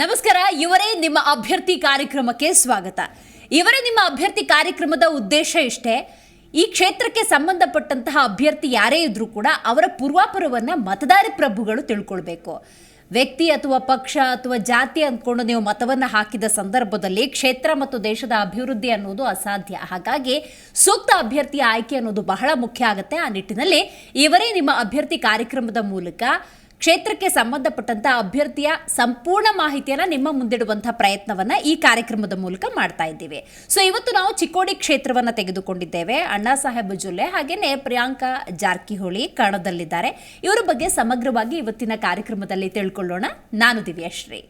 ನಮಸ್ಕಾರ, ಇವರೇ ನಿಮ್ಮ ಅಭ್ಯರ್ಥಿ ಕಾರ್ಯಕ್ರಮಕ್ಕೆ ಸ್ವಾಗತ. ಇವರೇ ನಿಮ್ಮ ಅಭ್ಯರ್ಥಿ ಕಾರ್ಯಕ್ರಮದ ಉದ್ದೇಶ ಇಷ್ಟೇ. ಈ ಕ್ಷೇತ್ರಕ್ಕೆ ಸಂಬಂಧಪಟ್ಟಂತಹ ಅಭ್ಯರ್ಥಿ ಯಾರೇ ಇದ್ರೂ ಕೂಡ ಅವರ ಪೂರ್ವಾಪರವನ್ನ ಮತದಾರ ಪ್ರಭುಗಳು ತಿಳ್ಕೊಳ್ಬೇಕು. ವ್ಯಕ್ತಿ ಅಥವಾ ಪಕ್ಷ ಅಥವಾ ಜಾತಿ ಅಂದ್ಕೊಂಡು ನೀವು ಮತವನ್ನ ಹಾಕಿದ ಸಂದರ್ಭದಲ್ಲಿ ಕ್ಷೇತ್ರ ಮತ್ತು ದೇಶದ ಅಭಿವೃದ್ಧಿ ಅನ್ನೋದು ಅಸಾಧ್ಯ. ಹಾಗಾಗಿ ಸೂಕ್ತ ಅಭ್ಯರ್ಥಿಯ ಆಯ್ಕೆ ಅನ್ನೋದು ಬಹಳ ಮುಖ್ಯ ಆಗುತ್ತೆ. ಆ ನಿಟ್ಟಿನಲ್ಲಿ ಇವರೇ ನಿಮ್ಮ ಅಭ್ಯರ್ಥಿ ಕಾರ್ಯಕ್ರಮದ ಮೂಲಕ ಕ್ಷೇತ್ರಕ್ಕೆ ಸಂಬಂಧಪಟ್ಟಂತ ಅಭ್ಯರ್ಥಿಯ ಸಂಪೂರ್ಣ ಮಾಹಿತಿಯನ್ನು ನಿಮ್ಮ ಮುಂದಿಡುವಂತಹ ಪ್ರಯತ್ನವನ್ನ ಈ ಕಾರ್ಯಕ್ರಮದ ಮೂಲಕ ಮಾಡ್ತಾ ಇದ್ದೀವಿ. ಸೊ ಇವತ್ತು ನಾವು ಚಿಕ್ಕೋಡಿ ಕ್ಷೇತ್ರವನ್ನ ತೆಗೆದುಕೊಂಡಿದ್ದೇವೆ. ಅಣ್ಣಾ ಸಾಹೇಬ್ ಜೊಲ್ಲೆ ಹಾಗೇನೆ ಪ್ರಿಯಾಂಕಾ ಜಾರಕಿಹೊಳಿ ಕಣದಲ್ಲಿದ್ದಾರೆ. ಇವರ ಬಗ್ಗೆ ಸಮಗ್ರವಾಗಿ ಇವತ್ತಿನ ಕಾರ್ಯಕ್ರಮದಲ್ಲಿ ತಿಳ್ಕೊಳ್ಳೋಣ. ನಾನು ದಿವ್ಯಾಶ್ರೀ.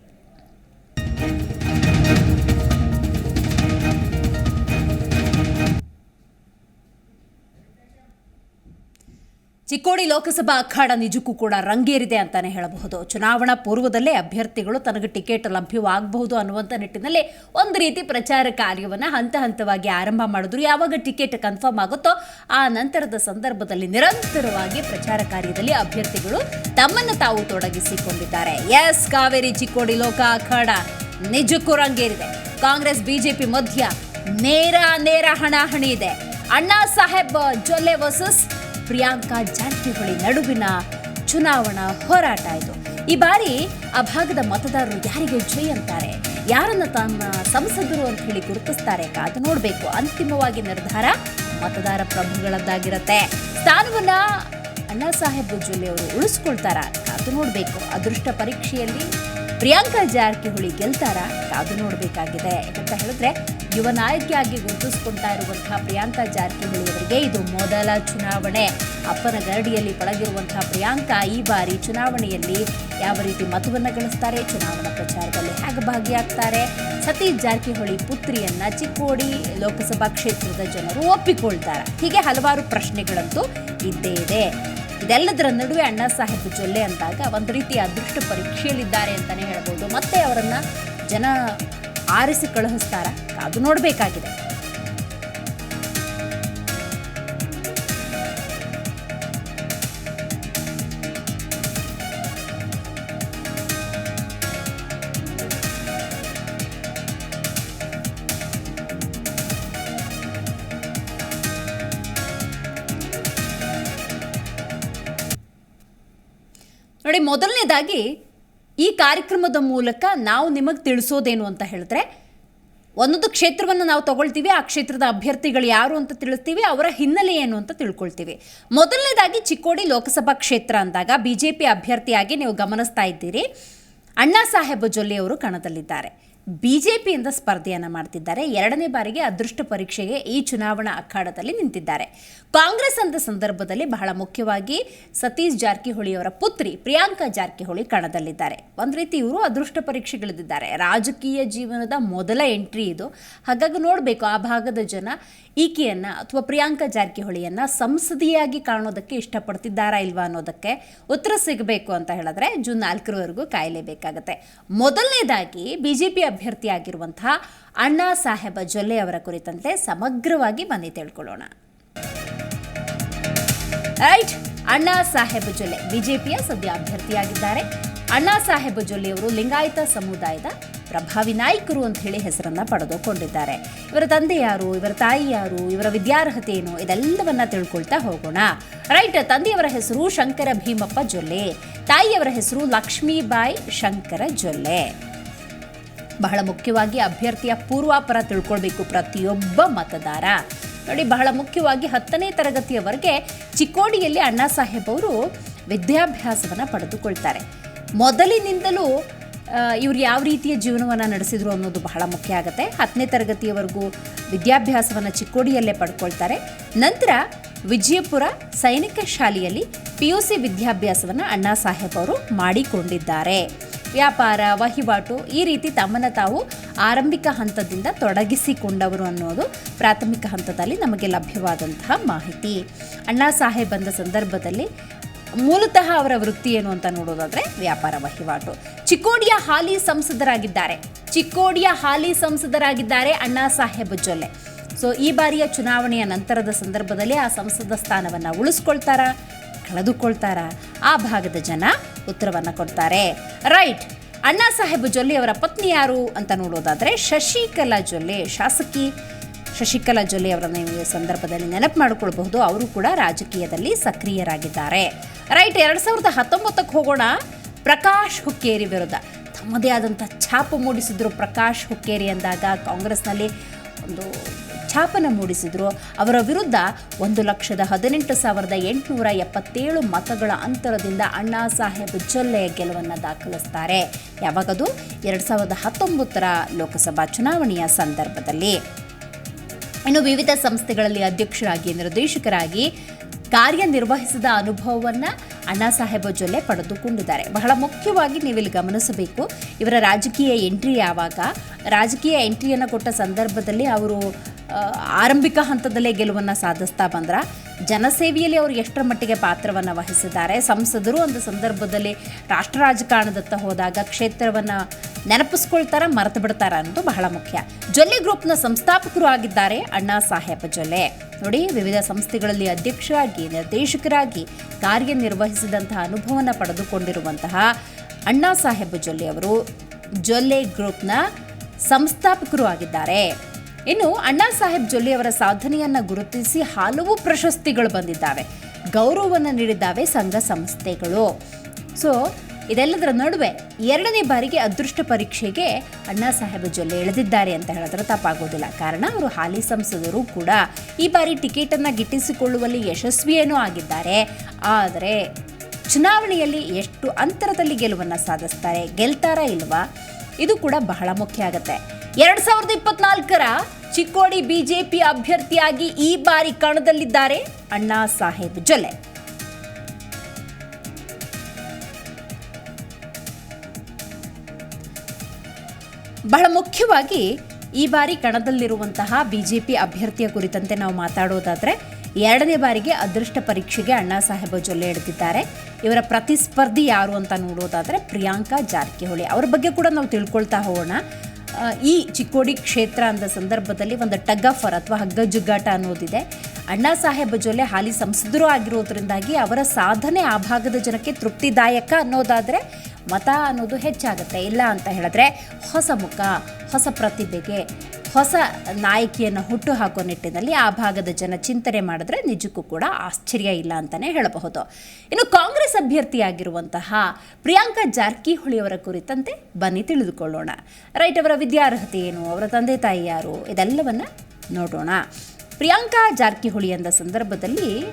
ಚಿಕ್ಕೋಡಿ ಲೋಕಸಭಾ ಅಖಾಡ ನಿಜಕ್ಕೂ ಕೂಡ ರಂಗೇರಿದೆ ಅಂತಾನೆ ಹೇಳಬಹುದು. ಚುನಾವಣಾ ಪೂರ್ವದಲ್ಲೇ ಅಭ್ಯರ್ಥಿಗಳು ತನಗೆ ಟಿಕೆಟ್ ಲಭ್ಯವಾಗಬಹುದು ಅನ್ನುವಂಥ ನಿಟ್ಟಿನಲ್ಲಿ ಒಂದು ರೀತಿ ಪ್ರಚಾರ ಕಾರ್ಯವನ್ನು ಹಂತ ಹಂತವಾಗಿ ಆರಂಭ ಮಾಡಿದ್ರು. ಯಾವಾಗ ಟಿಕೆಟ್ ಕನ್ಫರ್ಮ್ ಆಗುತ್ತೋ ಆ ನಂತರದ ಸಂದರ್ಭದಲ್ಲಿ ನಿರಂತರವಾಗಿ ಪ್ರಚಾರ ಕಾರ್ಯದಲ್ಲಿ ಅಭ್ಯರ್ಥಿಗಳು ತಮ್ಮನ್ನು ತಾವು ತೊಡಗಿಸಿಕೊಂಡಿದ್ದಾರೆ. ಎಸ್ ಕಾವೇರಿ ಚಿಕ್ಕೋಡಿ ಲೋಕ ಅಖಾಡ ನಿಜಕ್ಕೂ ರಂಗೇರಿದೆ. ಕಾಂಗ್ರೆಸ್, ಬಿಜೆಪಿ ಮಧ್ಯ ನೇರ ನೇರ ಹಣಾಹಣಿ ಇದೆ. ಅಣ್ಣಾ ಸಾಹೇಬ್ ಜೊಲ್ಲೆ ವರ್ಸಸ್ ಪ್ರಿಯಾಂಕಾ ಜಾರಕಿಹೊಳಿ ನಡುವಿನ ಚುನಾವಣಾ ಹೋರಾಟ ಇದು. ಈ ಬಾರಿ ಆ ಭಾಗದ ಮತದಾರರು ಯಾರಿಗೆ ಜೈ ಅಂತಾರೆ? ಯಾರನ್ನ ತಮ್ಮ ಸಂಸದರು ಅಂತ ಹೇಳಿ ಗುರುತಿಸ್ತಾರೆ ಅದು ನೋಡಬೇಕು. ಅಂತಿಮವಾಗಿ ನಿರ್ಧಾರ ಮತದಾರ ಪ್ರಭುಗಳದ್ದಾಗಿರುತ್ತೆ. ಸ್ಥಾನವನ್ನ ಅಣ್ಣಾ ಸಾಹೇಬ್ ಜಿಲ್ಲೆಯವರು ಉಳಿಸ್ಕೊಳ್ತಾರ ಕಾದು ನೋಡಬೇಕು. ಅದೃಷ್ಟ ಪರೀಕ್ಷೆಯಲ್ಲಿ ಪ್ರಿಯಾಂಕಾ ಜಾರಕಿಹೊಳಿ ಗೆಲ್ತಾರ ಕಾದು ನೋಡಬೇಕಾಗಿದೆ. ಅಂತ ಹೇಳಿದ್ರೆ ಯುವ ನಾಯಕಿಯಾಗಿ ಗುರುತಿಸಿಕೊಳ್ತಾ ಇರುವಂತಹ ಪ್ರಿಯಾಂಕಾ ಜಾರಕಿಹೊಳಿ ಅವರಿಗೆ ಇದು ಮೊದಲ ಚುನಾವಣೆ. ಅಪ್ಪನ ಗರಡಿಯಲ್ಲಿ ಪಳಗಿರುವಂತಹ ಪ್ರಿಯಾಂಕಾ ಈ ಬಾರಿ ಚುನಾವಣೆಯಲ್ಲಿ ಯಾವ ರೀತಿ ಮತವನ್ನು ಗಳಿಸ್ತಾರೆ, ಚುನಾವಣಾ ಪ್ರಚಾರದಲ್ಲಿ ಹೇಗೆ ಭಾಗಿಯಾಗ್ತಾರೆ? ಸತೀಶ್ ಜಾರಕಿಹೊಳಿ ಪುತ್ರಿಯನ್ನ ಚಿಕ್ಕೋಡಿ ಲೋಕಸಭಾ ಕ್ಷೇತ್ರದ ಜನರು ಒಪ್ಪಿಕೊಳ್ತಾರೆ. ಹೀಗೆ ಹಲವಾರು ಪ್ರಶ್ನೆಗಳಂತೂ ಇದ್ದೇ ಇದೆ. ಇದೆಲ್ಲದರ ನಡುವೆ ಅಣ್ಣಾ ಸಾಹೇಬ್ ಜೊಲ್ಲೆ ಅಂದಾಗ ಒಂದು ರೀತಿಯ ಅದೃಷ್ಟ ಪರೀಕ್ಷೆಯಲ್ಲಿದ್ದಾರೆ ಅಂತಲೇ ಹೇಳ್ಬೋದು. ಮತ್ತೆ ಅವರನ್ನು ಜನ ಆರಿಸಿ ಕಳುಹಿಸ್ತಾರ. ಕಾದು ನೋಡಬೇಕಾಗಿದೆ. ನೋಡಿ ಮೊದಲನೇದಾಗಿ ಈ ಕಾರ್ಯಕ್ರಮದ ಮೂಲಕ ನಾವು ನಿಮಗೆ ತಿಳಿಸೋದೇನು ಅಂತ ಹೇಳಿದ್ರೆ, ಒಂದೊಂದು ಕ್ಷೇತ್ರವನ್ನು ನಾವು ತಗೊಳ್ತೀವಿ, ಆ ಕ್ಷೇತ್ರದ ಅಭ್ಯರ್ಥಿಗಳು ಯಾರು ಅಂತ ತಿಳಿಸ್ತೀವಿ, ಅವರ ಹಿನ್ನೆಲೆ ಏನು ಅಂತ ತಿಳ್ಕೊಳ್ತೀವಿ. ಮೊದಲನೇದಾಗಿ ಚಿಕ್ಕೋಡಿ ಲೋಕಸಭಾ ಕ್ಷೇತ್ರ ಅಂದಾಗ ಬಿ ಜೆ ಪಿ ಅಭ್ಯರ್ಥಿಯಾಗಿ ನೀವು ಗಮನಿಸ್ತಾ ಇದ್ದೀರಿ. ಅಣ್ಣಾ ಸಾಹೇಬ್ ಜೊಲ್ಲೆ ಅವರು ಕಣದಲ್ಲಿದ್ದಾರೆ. ಬಿ ಜೆ ಪಿಯಿಂದ ಸ್ಪರ್ಧೆಯನ್ನು ಮಾಡ್ತಿದ್ದಾರೆ. ಎರಡನೇ ಬಾರಿಗೆ ಅದೃಷ್ಟ ಪರೀಕ್ಷೆಗೆ ಈ ಚುನಾವಣಾ ಅಖಾಡದಲ್ಲಿ ನಿಂತಿದ್ದಾರೆ. ಕಾಂಗ್ರೆಸ್ ಅಂತ ಸಂದರ್ಭದಲ್ಲಿ ಬಹಳ ಮುಖ್ಯವಾಗಿ ಸತೀಶ್ ಜಾರಕಿಹೊಳಿ ಅವರ ಪುತ್ರಿ ಪ್ರಿಯಾಂಕಾ ಜಾರಕಿಹೊಳಿ ಕಣದಲ್ಲಿದ್ದಾರೆ. ಒಂದು ರೀತಿ ಇವರು ಅದೃಷ್ಟ ಪರೀಕ್ಷೆಗಳಿದ್ದಾರೆ ರಾಜಕೀಯ ಜೀವನದ ಮೊದಲ ಎಂಟ್ರಿ ಇದು. ಹಾಗಾಗಿ ನೋಡಬೇಕು ಆ ಭಾಗದ ಜನ ಈಕೆಯನ್ನ ಅಥವಾ ಪ್ರಿಯಾಂಕಾ ಜಾರಕಿಹೊಳಿಯನ್ನು ಸಂಸದೀಯಾಗಿ ಕಾಣೋದಕ್ಕೆ ಇಷ್ಟಪಡ್ತಿದ್ದಾರಾ ಇಲ್ವಾ ಅನ್ನೋದಕ್ಕೆ ಉತ್ತರ ಸಿಗಬೇಕು ಅಂತ ಹೇಳಿದ್ರೆ ಜೂನ್ ನಾಲ್ಕರವರೆಗೂ ಕಾಯಲೇಬೇಕಾಗತ್ತೆ. ಮೊದಲನೇದಾಗಿ ಬಿಜೆಪಿ ಅಭ್ಯರ್ಥಿಯಾಗಿರುವಂತಹ ಅಣ್ಣಾ ಸಾಹೇಬ ಜೊಲ್ಲೆ ಅವರ ಕುರಿತಂತೆ ಸಮಗ್ರವಾಗಿ ಮನೆ ತಿಳ್ಕೊಳ್ಳೋಣ. ರೈಟ್ ಅಣ್ಣಾ ಸಾಹೇಬ ಜೊಲ್ಲೆ ಬಿಜೆಪಿಯ ಸದ್ಯ ಅಭ್ಯರ್ಥಿಯಾಗಿದ್ದಾರೆ. ಅಣ್ಣಾ ಸಾಹೇಬ ಜೊಲ್ಲೆ ಅವರು ಲಿಂಗಾಯತ ಸಮುದಾಯದ ಪ್ರಭಾವಿ ನಾಯಕರು ಅಂತ ಹೇಳಿ ಹೆಸರನ್ನ ಪಡೆದುಕೊಂಡಿದ್ದಾರೆ. ಇವರ ತಂದೆ ಯಾರು, ಇವರ ತಾಯಿ ಯಾರು, ಇವರ ವಿದ್ಯಾರ್ಹತೆ ಏನು, ಇದೆಲ್ಲವನ್ನ ತಿಳ್ಕೊಳ್ತಾ ಹೋಗೋಣ. ರೈಟ್ ತಂದೆಯವರ ಹೆಸರು ಶಂಕರ ಭೀಮಪ್ಪ ಜೊಲ್ಲೆ, ತಾಯಿಯವರ ಹೆಸರು ಲಕ್ಷ್ಮೀಬಾಯಿ ಶಂಕರ ಜೊಲ್ಲೆ. ಬಹಳ ಮುಖ್ಯವಾಗಿ ಅಭ್ಯರ್ಥಿಯ ಪೂರ್ವಾಪರ ತಿಳ್ಕೊಳ್ಬೇಕು ಪ್ರತಿಯೊಬ್ಬ ಮತದಾರ. ನೋಡಿ, ಬಹಳ ಮುಖ್ಯವಾಗಿ ಹತ್ತನೇ ತರಗತಿಯವರೆಗೆ ಚಿಕ್ಕೋಡಿಯಲ್ಲಿ ಅಣ್ಣಾ ಸಾಹೇಬ್ ಅವರು ವಿದ್ಯಾಭ್ಯಾಸವನ್ನು ಪಡೆದುಕೊಳ್ತಾರೆ. ಮೊದಲಿನಿಂದಲೂ ಇವರು ಯಾವ ರೀತಿಯ ಜೀವನವನ್ನು ನಡೆಸಿದ್ರು ಅನ್ನೋದು ಬಹಳ ಮುಖ್ಯ ಆಗುತ್ತೆ. ಹತ್ತನೇ ತರಗತಿಯವರೆಗೂ ವಿದ್ಯಾಭ್ಯಾಸವನ್ನು ಚಿಕ್ಕೋಡಿಯಲ್ಲೇ ಪಡ್ಕೊಳ್ತಾರೆ. ನಂತರ ವಿಜಯಪುರ ಸೈನಿಕ ಶಾಲೆಯಲ್ಲಿ ಪಿ ಯು ಸಿ ವಿದ್ಯಾಭ್ಯಾಸವನ್ನು ಅಣ್ಣಾ ಸಾಹೇಬ್ ಅವರು ಮಾಡಿಕೊಂಡಿದ್ದಾರೆ. ವ್ಯಾಪಾರ, ವಹಿವಾಟು ಈ ರೀತಿ ತಮ್ಮನ್ನು ತಾವು ಆರಂಭಿಕ ಹಂತದಿಂದ ತೊಡಗಿಸಿಕೊಂಡವರು ಅನ್ನೋದು ಪ್ರಾಥಮಿಕ ಹಂತದಲ್ಲಿ ನಮಗೆ ಲಭ್ಯವಾದಂತಹ ಮಾಹಿತಿ. ಅಣ್ಣಾ ಸಾಹೇಬ್ ಬಂದ ಸಂದರ್ಭದಲ್ಲಿ ಮೂಲತಃ ಅವರ ವೃತ್ತಿ ಏನು ಅಂತ ನೋಡೋದಾದ್ರೆ ವ್ಯಾಪಾರ, ವಹಿವಾಟು. ಚಿಕ್ಕೋಡಿಯ ಹಾಲಿ ಸಂಸದರಾಗಿದ್ದಾರೆ. ಚಿಕ್ಕೋಡಿಯ ಹಾಲಿ ಸಂಸದರಾಗಿದ್ದಾರೆ ಅಣ್ಣಾ ಸಾಹೇಬ್ ಜೊಲ್ಲೆ. ಸೊ, ಈ ಬಾರಿಯ ಚುನಾವಣೆಯ ನಂತರದ ಸಂದರ್ಭದಲ್ಲಿ ಆ ಸಂಸದ ಸ್ಥಾನವನ್ನು ಉಳಿಸ್ಕೊಳ್ತಾರ, ಕಳೆದುಕೊಳ್ತಾರ? ಆ ಭಾಗದ ಜನ ಉತ್ತರವನ್ನು ಕೊಡ್ತಾರೆ. ರೈಟ್ ಅಣ್ಣಾ ಸಾಹೇಬ್ ಜೊಲ್ಲೆ ಅವರ ಪತ್ನಿ ಯಾರು ಅಂತ ನೋಡೋದಾದ್ರೆ ಶಶಿಕಲಾ ಜೊಲ್ಲೆ, ಶಾಸಕಿ ಶಶಿಕಲಾ ಜೊಲ್ಲೆ ಅವರನ್ನು ಈ ಸಂದರ್ಭದಲ್ಲಿ ನೆನಪು ಮಾಡಿಕೊಳ್ಬಹುದು. ಅವರು ಕೂಡ ರಾಜಕೀಯದಲ್ಲಿ ಸಕ್ರಿಯರಾಗಿದ್ದಾರೆ. ರೈಟ್ ಎರಡು ಸಾವಿರದ ಹತ್ತೊಂಬತ್ತಕ್ಕೆ ಹೋಗೋಣ. ಪ್ರಕಾಶ್ ಹುಕ್ಕೇರಿ ವಿರುದ್ಧ. ತಮ್ಮದೇ ಆದಂಥ ಛಾಪು ಮೂಡಿಸಿದ್ರು ಪ್ರಕಾಶ್ ಹುಕ್ಕೇರಿ ಅಂದಾಗ ಕಾಂಗ್ರೆಸ್ನಲ್ಲಿ ಒಂದು ಛಾಪನ ಮೂಡಿಸಿದ್ರು. ಅವರ ವಿರುದ್ಧ ಒಂದು ಲಕ್ಷದ ಹದಿನೆಂಟು ಸಾವಿರದ ಎಂಟುನೂರ ಎಪ್ಪತ್ತೇಳು ಮತಗಳ ಅಂತರದಿಂದ ಅಣ್ಣಾ ಸಾಹೇಬ್ ಜೊಲ್ಲೆಯ ಗೆಲುವನ್ನು ದಾಖಲಿಸ್ತಾರೆ. ಯಾವಾಗದು? ಎರಡು ಸಾವಿರದ ಹತ್ತೊಂಬತ್ತರ ಲೋಕಸಭಾ ಚುನಾವಣೆಯ ಸಂದರ್ಭದಲ್ಲಿ. ಇನ್ನು ವಿವಿಧ ಸಂಸ್ಥೆಗಳಲ್ಲಿ ಅಧ್ಯಕ್ಷರಾಗಿ ನಿರ್ದೇಶಕರಾಗಿ ಕಾರ್ಯನಿರ್ವಹಿಸಿದ ಅನುಭವವನ್ನು ಅಣ್ಣಾ ಸಾಹೇಬ ಜೊಲ್ಲೆ ಪಡೆದುಕೊಂಡಿದ್ದಾರೆ. ಬಹಳ ಮುಖ್ಯವಾಗಿ ನೀವಿಲ್ಲಿ ಗಮನಿಸಬೇಕು, ಇವರ ರಾಜಕೀಯ ಎಂಟ್ರಿ ಯಾವಾಗ? ರಾಜಕೀಯ ಎಂಟ್ರಿಯನ್ನು ಕೊಟ್ಟ ಸಂದರ್ಭದಲ್ಲಿ ಅವರು ಆರಂಭಿಕ ಹಂತದಲ್ಲೇ ಗೆಲುವನ್ನು ಸಾಧಿಸ್ತಾ ಬಂದ್ರ ಜನಸೇವೆಯಲ್ಲಿ ಅವರು ಎಷ್ಟರ ಮಟ್ಟಿಗೆ ಪಾತ್ರವನ್ನು ವಹಿಸಿದ್ದಾರೆ. ಸಂಸದರು ಒಂದು ಸಂದರ್ಭದಲ್ಲಿ ರಾಷ್ಟ್ರ ರಾಜಕಾರಣದತ್ತ ಹೋದಾಗ ಕ್ಷೇತ್ರವನ್ನು ನೆನಪಿಸ್ಕೊಳ್ತಾರ, ಮರೆತು ಬಿಡ್ತಾರ ಅನ್ನೋದು ಬಹಳ ಮುಖ್ಯ. ಜೊಲ್ಲೆ ಗ್ರೂಪ್ನ ಸಂಸ್ಥಾಪಕರು ಆಗಿದ್ದಾರೆ ಅಣ್ಣಾ ಸಾಹೇಬ ಜೊಲ್ಲೆ. ನೋಡಿ, ವಿವಿಧ ಸಂಸ್ಥೆಗಳಲ್ಲಿ ಅಧ್ಯಕ್ಷರಾಗಿ, ನಿರ್ದೇಶಕರಾಗಿ ಕಾರ್ಯನಿರ್ವಹಿಸಿದಂತಹ ಅನುಭವನ ಪಡೆದುಕೊಂಡಿರುವಂತಹ ಅಣ್ಣಾ ಸಾಹೇಬ ಜೊಲ್ಲೆ ಅವರು ಜೊಲ್ಲೆ ಗ್ರೂಪ್ನ ಸಂಸ್ಥಾಪಕರು ಆಗಿದ್ದಾರೆ. ಇನ್ನು ಅಣ್ಣಾ ಸಾಹೇಬ್ ಜೊಲ್ಲಿ ಅವರ ಸಾಧನೆಯನ್ನ ಗುರುತಿಸಿ ಹಲವು ಪ್ರಶಸ್ತಿಗಳು ಬಂದಿದ್ದಾವೆ. ಗೌರವವನ್ನು ನೀಡಿದ್ದಾವೆ ಸಂಘ ಸಂಸ್ಥೆಗಳು. ಸೊ ಇದೆಲ್ಲದರ ನಡುವೆ ಎರಡನೇ ಬಾರಿಗೆ ಅದೃಷ್ಟ ಪರೀಕ್ಷೆಗೆ ಅಣ್ಣಾ ಸಾಹೇಬ್ ಜೊಲ್ಲೆ ಎಳೆದಿದ್ದಾರೆ ಅಂತ ಹೇಳಿದ್ರೆ ತಪ್ಪಾಗೋದಿಲ್ಲ. ಕಾರಣ ಅವರು ಹಾಲಿ ಸಂಸದರು ಕೂಡ ಈ ಬಾರಿ ಟಿಕೆಟನ್ನು ಗಿಟ್ಟಿಸಿಕೊಳ್ಳುವಲ್ಲಿ ಯಶಸ್ವಿಯೇನೂ ಆಗಿದ್ದಾರೆ. ಆದರೆ ಚುನಾವಣೆಯಲ್ಲಿ ಎಷ್ಟು ಅಂತರದಲ್ಲಿ ಗೆಲುವನ್ನು ಸಾಧಿಸ್ತಾರೆ, ಗೆಲ್ತಾರಾ ಇಲ್ವಾ? ಇದು ಕೂಡ ಬಹಳ ಮುಖ್ಯ ಆಗುತ್ತೆ. ಎರಡ್ ಸಾವಿರದ ಇಪ್ಪತ್ನಾಲ್ಕರ ಚಿಕ್ಕೋಡಿ ಬಿಜೆಪಿ ಅಭ್ಯರ್ಥಿಯಾಗಿ ಈ ಬಾರಿ ಕಣದಲ್ಲಿದ್ದಾರೆ ಅಣ್ಣಾ ಸಾಹೇಬ್ ಜೊಲೆ ಬಹಳ ಮುಖ್ಯವಾಗಿ ಈ ಬಾರಿ ಕಣದಲ್ಲಿರುವಂತಹ ಬಿಜೆಪಿ ಅಭ್ಯರ್ಥಿಯ ಕುರಿತಂತೆ ನಾವು ಮಾತಾಡೋದಾದ್ರೆ ಎರಡನೇ ಬಾರಿಗೆ ಅದೃಷ್ಟ ಪರೀಕ್ಷೆಗೆ ಅಣ್ಣಾ ಸಾಹೇಬ ಜೊಲ್ಲೆ ಎಳೆದಿದ್ದಾರೆ. ಇವರ ಪ್ರತಿಸ್ಪರ್ಧಿ ಯಾರು ಅಂತ ನೋಡೋದಾದರೆ ಪ್ರಿಯಾಂಕಾ ಜಾರಕಿಹೊಳಿ. ಅವ್ರ ಬಗ್ಗೆ ಕೂಡ ನಾವು ತಿಳ್ಕೊಳ್ತಾ ಹೋಗೋಣ. ಈ ಚಿಕ್ಕೋಡಿ ಕ್ಷೇತ್ರ ಅಂದ ಸಂದರ್ಭದಲ್ಲಿ ಒಂದು ಟಗ್ ಆಫರ್ ಅಥವಾ ಹಗ್ಗ ಜುಗ್ಗಾಟ ಅನ್ನೋದಿದೆ. ಅಣ್ಣಾ ಸಾಹೇಬ ಜೊಲ್ಲೆ ಹಾಲಿ ಸಂಸದರು ಆಗಿರೋದ್ರಿಂದಾಗಿ ಅವರ ಸಾಧನೆ ಆ ಭಾಗದ ಜನಕ್ಕೆ ತೃಪ್ತಿದಾಯಕ ಅನ್ನೋದಾದರೆ ಮತ ಅನ್ನೋದು ಹೆಚ್ಚಾಗುತ್ತೆ. ಇಲ್ಲ ಅಂತ ಹೇಳಿದ್ರೆ ಹೊಸ ಮುಖ, ಹೊಸ ಪ್ರತಿಭೆಗೆ ಹೊಸ ನಾಯಕಿಯನ್ನು ಹುಟ್ಟು ಹಾಕೋ ನಿಟ್ಟಿನಲ್ಲಿ ಆ ಭಾಗದ ಜನ ಚಿಂತನೆ ಮಾಡಿದ್ರೆ ನಿಜಕ್ಕೂ ಕೂಡ ಆಶ್ಚರ್ಯ ಇಲ್ಲ ಅಂತಲೇ ಹೇಳಬಹುದು. ಇನ್ನು ಕಾಂಗ್ರೆಸ್ ಅಭ್ಯರ್ಥಿಯಾಗಿರುವಂತಹ ಪ್ರಿಯಾಂಕಾ ಜಾರಕಿಹೊಳಿ ಅವರ ಕುರಿತಂತೆ ಬನ್ನಿ ತಿಳಿದುಕೊಳ್ಳೋಣ. ರೈಟ್, ಅವರ ವಿದ್ಯಾರ್ಹತೆ ಏನು? ಅವರ ತಂದೆ ತಾಯಿ ಯಾರು? ಇದೆಲ್ಲವನ್ನು ನೋಡೋಣ. ಪ್ರಿಯಾಂಕಾ ಜಾರಕಿಹೊಳಿ ಅಂದ ಸಂದರ್ಭದಲ್ಲಿ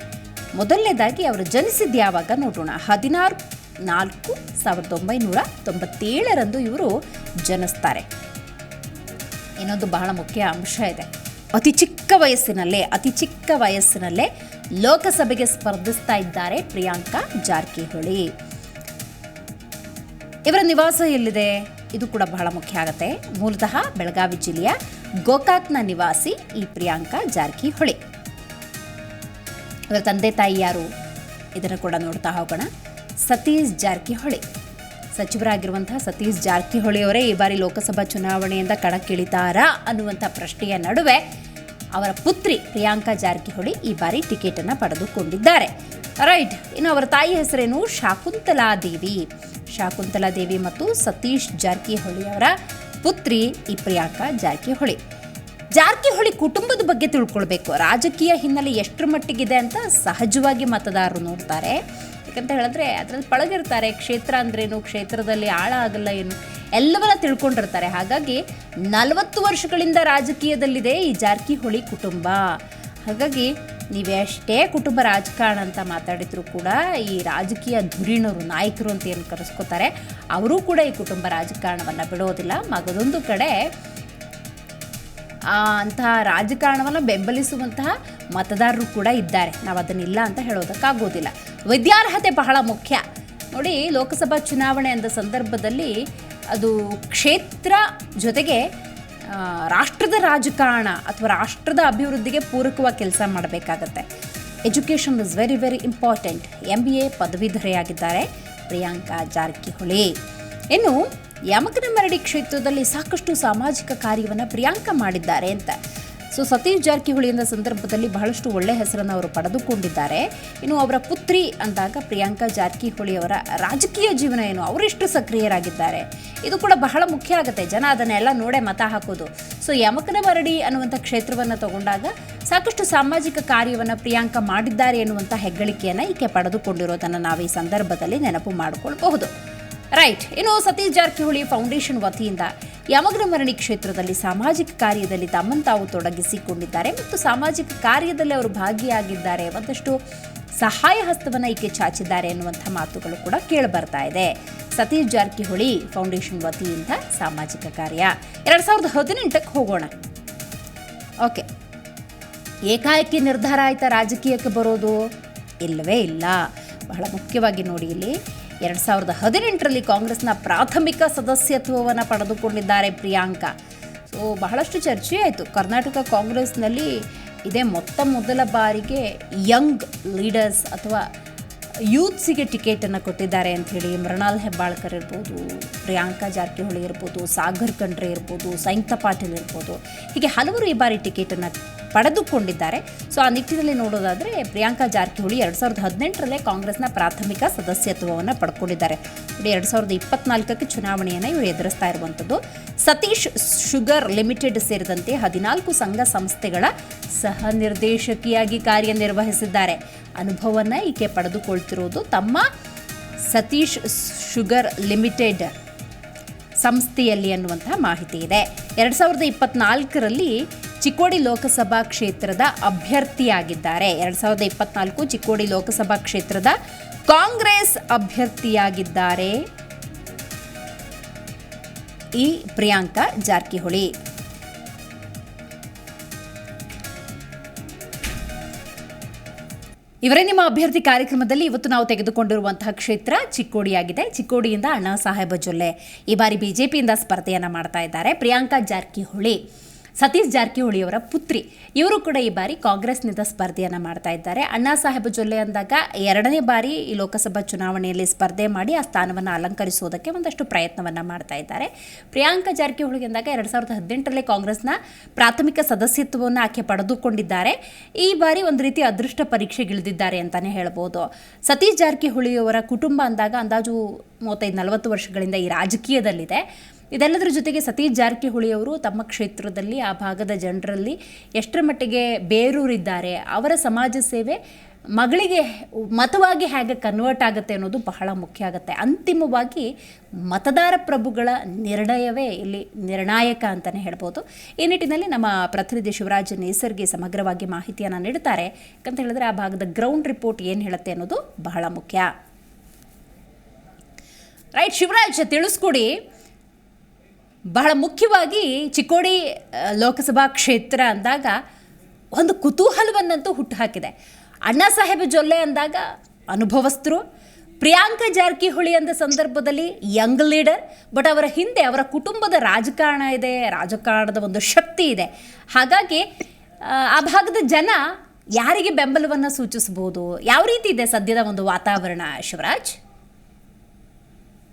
ಮೊದಲನೇದಾಗಿ ಅವರು ಜನಿಸಿದ್ದು ಯಾವಾಗ ನೋಡೋಣ. ಹದಿನಾರು ನಾಲ್ಕು ಸಾವಿರದ ಒಂಬೈನೂರ ತೊಂಬತ್ತೇಳರಂದು ಇವರು ಜನಿಸ್ತಾರೆ. ಇನ್ನೊಂದು ಬಹಳ ಮುಖ್ಯ ಅಂಶ ಇದೆ. ಅತಿ ಚಿಕ್ಕ ವಯಸ್ಸಿನಲ್ಲೇ, ಅತಿ ಚಿಕ್ಕ ವಯಸ್ಸಿನಲ್ಲೇ ಲೋಕಸಭೆಗೆ ಸ್ಪರ್ಧಿಸ್ತಾ ಇದ್ದಾರೆ ಪ್ರಿಯಾಂಕಾ ಜಾರಕಿಹೊಳಿ. ಇವರ ನಿವಾಸ ಎಲ್ಲಿದೆ? ಇದು ಕೂಡ ಬಹಳ ಮುಖ್ಯ ಆಗುತ್ತೆ. ಮೂಲತಃ ಬೆಳಗಾವಿ ಜಿಲ್ಲೆಯ ಗೋಕಾಕ್ನ ನಿವಾಸಿ ಈ ಪ್ರಿಯಾಂಕಾ ಜಾರಕಿಹೊಳಿ. ಇವರ ತಂದೆ ತಾಯಿ ಯಾರು? ಇದನ್ನು ಕೂಡ ನೋಡ್ತಾ ಹೋಗೋಣ. ಸತೀಶ್ ಜಾರಕಿಹೊಳಿ. ಸಚಿವರಾಗಿರುವಂತಹ ಸತೀಶ್ ಜಾರಕಿಹೊಳಿ ಅವರೇ ಈ ಬಾರಿ ಲೋಕಸಭಾ ಚುನಾವಣೆಯಿಂದ ಕಣಕ್ಕಿಳಿತಾರಾ ಅನ್ನುವಂಥ ಪ್ರಶ್ನೆಯ ನಡುವೆ ಅವರ ಪುತ್ರಿ ಪ್ರಿಯಾಂಕಾ ಜಾರಕಿಹೊಳಿ ಈ ಬಾರಿ ಟಿಕೆಟನ್ನು ಪಡೆದುಕೊಂಡಿದ್ದಾರೆ. ರೈಟ್, ಇನ್ನು ಅವರ ತಾಯಿ ಹೆಸರೇನು? ಶಾಕುಂತಲಾ ದೇವಿ. ಶಾಕುಂತಲಾ ದೇವಿ ಮತ್ತು ಸತೀಶ್ ಜಾರಕಿಹೊಳಿ ಅವರ ಪುತ್ರಿ ಈ ಪ್ರಿಯಾಂಕಾ ಜಾರಕಿಹೊಳಿ. ಜಾರಕಿಹೊಳಿ ಕುಟುಂಬದ ಬಗ್ಗೆ ತಿಳ್ಕೊಳ್ಬೇಕು. ರಾಜಕೀಯ ಹಿನ್ನೆಲೆ ಎಷ್ಟರ ಮಟ್ಟಿಗಿದೆ ಅಂತ ಸಹಜವಾಗಿ ಮತದಾರರು ನೋಡ್ತಾರೆ. ಯಾಕಂತ ಹೇಳಿದ್ರೆ ಅದರಲ್ಲಿ ಪಳಗಿರ್ತಾರೆ. ಕ್ಷೇತ್ರ ಅಂದ್ರೇನು? ಕ್ಷೇತ್ರದಲ್ಲಿ ಆಳ ಆಗಲ್ಲ ಏನು? ಎಲ್ಲವನ್ನ ತಿಳ್ಕೊಂಡಿರ್ತಾರೆ. ಹಾಗಾಗಿ ನಲವತ್ತು ವರ್ಷಗಳಿಂದ ರಾಜಕೀಯದಲ್ಲಿದೆ ಈ ಜಾರಕಿಹೊಳಿ ಕುಟುಂಬ. ಹಾಗಾಗಿ ನೀವೆಷ್ಟೇ ಕುಟುಂಬ ರಾಜಕಾರಣ ಅಂತ ಮಾತಾಡಿದ್ರು ಕೂಡ ಈ ರಾಜಕೀಯ ಧುರೀಣರು, ನಾಯಕರು ಅಂತ ಏನು ಕರೆಸ್ಕೋತಾರೆ, ಅವರೂ ಕೂಡ ಈ ಕುಟುಂಬ ರಾಜಕಾರಣವನ್ನು ಬಿಡೋದಿಲ್ಲ. ಮಗದೊಂದು ಕಡೆ ಅಂತಹ ರಾಜಕಾರಣವನ್ನು ಬೆಂಬಲಿಸುವಂತಹ ಮತದಾರರು ಕೂಡ ಇದ್ದಾರೆ. ನಾವು ಅದನ್ನಿಲ್ಲ ಅಂತ ಹೇಳೋದಕ್ಕಾಗೋದಿಲ್ಲ. ವಿದ್ಯಾರ್ಹತೆ ಬಹಳ ಮುಖ್ಯ. ನೋಡಿ, ಲೋಕಸಭಾ ಚುನಾವಣೆ ಅಂದ ಸಂದರ್ಭದಲ್ಲಿ ಅದು ಕ್ಷೇತ್ರ ಜೊತೆಗೆ ರಾಷ್ಟ್ರದ ರಾಜಕಾರಣ ಅಥವಾ ರಾಷ್ಟ್ರದ ಅಭಿವೃದ್ಧಿಗೆ ಪೂರಕವಾಗಿ ಕೆಲಸ ಮಾಡಬೇಕಾಗತ್ತೆ. Education is very very important M B A ಪದವೀಧರೆಯಾಗಿದ್ದಾರೆ. Priyanka Jarkiholi. ಇನ್ನು ಯಮಕನಮರಡಿ ಕ್ಷೇತ್ರದಲ್ಲಿ ಸಾಕಷ್ಟು ಸಾಮಾಜಿಕ ಕಾರ್ಯವನ್ನು ಪ್ರಿಯಾಂಕಾ ಮಾಡಿದ್ದಾರೆ ಅಂತ. ಸೊ, ಸತೀಶ್ ಜಾರಕಿಹೊಳಿಯಿಂದ ಸಂದರ್ಭದಲ್ಲಿ ಬಹಳಷ್ಟು ಒಳ್ಳೆ ಹೆಸರನ್ನು ಅವರು ಪಡೆದುಕೊಂಡಿದ್ದಾರೆ. ಇನ್ನು ಅವರ ಪುತ್ರಿ ಅಂದಾಗ ಪ್ರಿಯಾಂಕಾ ಜಾರಕಿಹೊಳಿ ಅವರ ರಾಜಕೀಯ ಜೀವನ ಏನು? ಅವರೆಷ್ಟು ಸಕ್ರಿಯರಾಗಿದ್ದಾರೆ. ಇದು ಕೂಡ ಬಹಳ ಮುಖ್ಯ ಆಗುತ್ತೆ. ಜನ ಅದನ್ನೆಲ್ಲ ನೋಡೇ ಮತ ಹಾಕೋದು. ಸೊ ಯಮಕನ ಮರಡಿ ಅನ್ನುವಂಥ ಕ್ಷೇತ್ರವನ್ನು ತಗೊಂಡಾಗ ಸಾಕಷ್ಟು ಸಾಮಾಜಿಕ ಕಾರ್ಯವನ್ನು ಪ್ರಿಯಾಂಕಾ ಮಾಡಿದ್ದಾರೆ ಎನ್ನುವಂಥ ಹೆಗ್ಗಳಿಕೆಯನ್ನು ಈಕೆ ಪಡೆದುಕೊಂಡಿರೋದನ್ನು ನಾವು ಈ ಸಂದರ್ಭದಲ್ಲಿ ನೆನಪು ಮಾಡಿಕೊಳ್ಬಹುದು. ರೈಟ್. ಇನ್ನು ಸತೀಶ್ ಜಾರಕಿಹೊಳಿ ಫೌಂಡೇಶನ್ ವತಿಯಿಂದ ಯಮಗನಮರಣಿ ಕ್ಷೇತ್ರದಲ್ಲಿ ಸಾಮಾಜಿಕ ಕಾರ್ಯದಲ್ಲಿ ತಮ್ಮನ್ನು ತಾವು ತೊಡಗಿಸಿಕೊಂಡಿದ್ದಾರೆ ಮತ್ತು ಸಾಮಾಜಿಕ ಕಾರ್ಯದಲ್ಲಿ ಅವರು ಭಾಗಿಯಾಗಿದ್ದಾರೆ ಒಂದಷ್ಟು ಸಹಾಯ ಹಸ್ತವನ್ನು ಈಕೆ ಚಾಚಿದ್ದಾರೆ ಎನ್ನುವಂಥ ಮಾತುಗಳು ಕೂಡ ಕೇಳಿಬರ್ತಾ ಇದೆ. ಸತೀಶ್ ಜಾರಕಿಹೊಳಿ ಫೌಂಡೇಶನ್ ವತಿಯಿಂದ ಸಾಮಾಜಿಕ ಕಾರ್ಯ. ಎರಡು ಸಾವಿರದ ಹದಿನೆಂಟಕ್ಕೆ ಹೋಗೋಣ. ಓಕೆ. ಏಕಾಏಕಿ ನಿರ್ಧಾರ ಆಯ್ತಾ ರಾಜಕೀಯಕ್ಕೆ ಬರೋದು? ಇಲ್ಲವೇ ಇಲ್ಲ. ಬಹಳ ಮುಖ್ಯವಾಗಿ ನೋಡಿ ಇಲ್ಲಿ. ಎರಡು ಸಾವಿರದ ಹದಿನೆಂಟರಲ್ಲಿ ಕಾಂಗ್ರೆಸ್ನ ಪ್ರಾಥಮಿಕ ಸದಸ್ಯತ್ವವನ್ನು ಪಡೆದುಕೊಂಡಿದ್ದಾರೆ ಪ್ರಿಯಾಂಕಾ. ಸೊ ಬಹಳಷ್ಟು ಚರ್ಚೆ ಆಯಿತು. ಕರ್ನಾಟಕ ಕಾಂಗ್ರೆಸ್ನಲ್ಲಿ ಇದೇ ಮೊತ್ತ ಮೊದಲ ಬಾರಿಗೆ ಯಂಗ್ ಲೀಡರ್ಸ್ ಅಥವಾ ಯೂತ್ಸಿಗೆ ಟಿಕೆಟನ್ನು ಕೊಟ್ಟಿದ್ದಾರೆ ಅಂಥೇಳಿ ಮೃಣಾಲ್ ಹೆಬ್ಬಾಳ್ಕರ್ ಇರ್ಬೋದು, ಪ್ರಿಯಾಂಕಾ ಜಾರಕಿಹೊಳಿ ಇರ್ಬೋದು, ಸಾಗರ್ ಕಂಡ್ರೆ ಇರ್ಬೋದು, ಸಂಯುಕ್ತ ಪಾಟೀಲ್ ಇರ್ಬೋದು. ಹೀಗೆ ಹಲವರು ಈ ಬಾರಿ ಟಿಕೆಟನ್ನು ಪಡೆದುಕೊಂಡಿದ್ದಾರೆ. ಸೊ, ಆ ನಿಟ್ಟಿನಲ್ಲಿ ನೋಡೋದಾದರೆ ಪ್ರಿಯಾಂಕಾ ಜಾರಕಿಹೊಳಿ ಎರಡು ಸಾವಿರದ ಹದಿನೆಂಟರಲ್ಲೇ ಕಾಂಗ್ರೆಸ್ನ ಪ್ರಾಥಮಿಕ ಸದಸ್ಯತ್ವವನ್ನು ಪಡ್ಕೊಂಡಿದ್ದಾರೆ. ನೋಡಿ, ಎರಡು ಸಾವಿರದ ಇಪ್ಪತ್ನಾಲ್ಕಕ್ಕೆ ಚುನಾವಣೆಯನ್ನು ಇವರು ಎದುರಿಸ್ತಾ ಇರುವಂಥದ್ದು. ಸತೀಶ್ ಶುಗರ್ ಲಿಮಿಟೆಡ್ ಸೇರಿದಂತೆ ಹದಿನಾಲ್ಕು ಸಂಘ ಸಂಸ್ಥೆಗಳ ಸಹ ನಿರ್ದೇಶಕಿಯಾಗಿ ಕಾರ್ಯನಿರ್ವಹಿಸಿದ್ದಾರೆ. ಅನುಭವವನ್ನು ಈಕೆ ಪಡೆದುಕೊಳ್ತಿರೋದು ತಮ್ಮ ಸತೀಶ್ ಶುಗರ್ ಲಿಮಿಟೆಡ್ ಸಂಸ್ಥೆಯಲ್ಲಿ ಅನ್ನುವಂತಹ ಮಾಹಿತಿ ಇದೆ. ಎರಡು ಸಾವಿರದ ಇಪ್ಪತ್ನಾಲ್ಕರಲ್ಲಿ ಚಿಕ್ಕೋಡಿ ಲೋಕಸಭಾ ಕ್ಷೇತ್ರದ ಅಭ್ಯರ್ಥಿಯಾಗಿದ್ದಾರೆ. ಎರಡು ಸಾವಿರದ ಇಪ್ಪತ್ನಾಲ್ಕು ಚಿಕ್ಕೋಡಿ ಲೋಕಸಭಾ ಕ್ಷೇತ್ರದ ಕಾಂಗ್ರೆಸ್ ಅಭ್ಯರ್ಥಿಯಾಗಿದ್ದಾರೆ. ಈ ಪ್ರಿಯಾಂಕಾ ಜಾರಕಿಹೊಳಿ. ಇವರೇ ನಿಮ್ಮ ಅಭ್ಯರ್ಥಿ ಕಾರ್ಯಕ್ರಮದಲ್ಲಿ ಇವತ್ತು ನಾವು ತೆಗೆದುಕೊಂಡಿರುವಂತಹ ಕ್ಷೇತ್ರ ಚಿಕ್ಕೋಡಿಯಾಗಿದೆ. ಚಿಕ್ಕೋಡಿಯಿಂದ ಅಣ್ಣಾ ಸಾಹೇಬ ಜೊಲ್ಲೆ. ಈ ಬಾರಿ ಬಿಜೆಪಿಯಿಂದ ಸ್ಪರ್ಧೆಯನ್ನು ಮಾಡ್ತಾ ಇದ್ದಾರೆ ಪ್ರಿಯಾಂಕಾ ಜಾರಕಿಹೊಳಿ. ಸತೀಶ್ ಜಾರಕಿಹೊಳಿ ಅವರ ಪುತ್ರಿ. ಇವರು ಕೂಡ ಈ ಬಾರಿ ಕಾಂಗ್ರೆಸ್ನಿಂದ ಸ್ಪರ್ಧೆಯನ್ನು ಮಾಡ್ತಾ ಇದ್ದಾರೆ. ಅಣ್ಣಾ ಸಾಹೇಬ್ ಜೊಲ್ಲೆ ಅಂದಾಗ ಎರಡನೇ ಬಾರಿ ಈ ಲೋಕಸಭಾ ಚುನಾವಣೆಯಲ್ಲಿ ಸ್ಪರ್ಧೆ ಮಾಡಿ ಆ ಸ್ಥಾನವನ್ನು ಅಲಂಕರಿಸೋದಕ್ಕೆ ಒಂದಷ್ಟು ಪ್ರಯತ್ನವನ್ನು ಮಾಡ್ತಾ ಇದ್ದಾರೆ. ಪ್ರಿಯಾಂಕಾ ಜಾರಕಿಹೊಳಿ ಅಂದಾಗ ಎರಡು ಸಾವಿರದ ಹದಿನೆಂಟರಲ್ಲಿ ಕಾಂಗ್ರೆಸ್ನ ಪ್ರಾಥಮಿಕ ಸದಸ್ಯತ್ವವನ್ನು ಆಕೆ ಪಡೆದುಕೊಂಡಿದ್ದಾರೆ. ಈ ಬಾರಿ ಒಂದು ರೀತಿ ಅದೃಷ್ಟ ಪರೀಕ್ಷೆಗಿಳಿದಿದ್ದಾರೆ ಅಂತಲೇ ಹೇಳ್ಬೋದು. ಸತೀಶ್ ಜಾರಕಿಹೊಳಿಯವರ ಕುಟುಂಬ ಅಂದಾಗ ಅಂದಾಜು ಮೂವತ್ತೈದು ನಲವತ್ತು ವರ್ಷಗಳಿಂದ ಈ ರಾಜಕೀಯದಲ್ಲಿದೆ. ಇದೆಲ್ಲದರ ಜೊತೆಗೆ ಸತೀಶ್ ಜಾರಕಿಹೊಳಿ ಅವರು ತಮ್ಮ ಕ್ಷೇತ್ರದಲ್ಲಿ, ಆ ಭಾಗದ ಜನರಲ್ಲಿ ಎಷ್ಟರ ಮಟ್ಟಿಗೆ ಬೇರೂರಿದ್ದಾರೆ, ಅವರ ಸಮಾಜ ಸೇವೆ ಮಗಳಿಗೆ ಮತವಾಗಿ ಹೇಗೆ ಕನ್ವರ್ಟ್ ಆಗುತ್ತೆ ಅನ್ನೋದು ಬಹಳ ಮುಖ್ಯ ಆಗುತ್ತೆ. ಅಂತಿಮವಾಗಿ ಮತದಾರ ಪ್ರಭುಗಳ ನಿರ್ಣಯವೇ ಇಲ್ಲಿ ನಿರ್ಣಾಯಕ ಅಂತಲೇ ಹೇಳ್ಬೋದು. ಈ ನಿಟ್ಟಿನಲ್ಲಿ ನಮ್ಮ ಪ್ರತಿನಿಧಿ ಶಿವರಾಜ್ ನೇಸರ್ಗೆ ಸಮಗ್ರವಾಗಿ ಮಾಹಿತಿಯನ್ನು ನೀಡುತ್ತಾರೆ. ಯಾಕಂತ ಹೇಳಿದ್ರೆ ಆ ಭಾಗದ ಗ್ರೌಂಡ್ ರಿಪೋರ್ಟ್ ಏನು ಹೇಳುತ್ತೆ ಅನ್ನೋದು ಬಹಳ ಮುಖ್ಯ. ರೈಟ್ ಶಿವರಾಜ್, ತಿಳಿಸ್ಕೊಡಿ. ಬಹಳ ಮುಖ್ಯವಾಗಿ ಚಿಕ್ಕೋಡಿ ಲೋಕಸಭಾ ಕ್ಷೇತ್ರ ಅಂದಾಗ ಒಂದು ಕುತೂಹಲವನ್ನಂತೂ ಹುಟ್ಟುಹಾಕಿದೆ. ಅಣ್ಣಾ ಸಾಹೇಬ್ ಜೊಲ್ಲೆ ಅಂದಾಗ ಅನುಭವಸ್ಥರು ಪ್ರಿಯಾಂಕಾ ಜಾರಕಿಹೊಳಿ ಅಂದ ಸಂದರ್ಭದಲ್ಲಿ ಯಂಗ್ ಲೀಡರ್ ಬಟ್ ಅವರ ಹಿಂದೆ ಅವರ ಕುಟುಂಬದ ರಾಜಕಾರಣ ಇದೆ ರಾಜಕಾರಣದ ಒಂದು ಶಕ್ತಿ ಇದೆ. ಹಾಗಾಗಿ ಆ, ಭಾಗದ ಜನ ಯಾರಿಗೆ ಬೆಂಬಲವನ್ನು ಸೂಚಿಸಬಹುದು? ಯಾವ ರೀತಿ ಇದೆ ಸದ್ಯದ ಒಂದು ವಾತಾವರಣ ಶಿವರಾಜ್?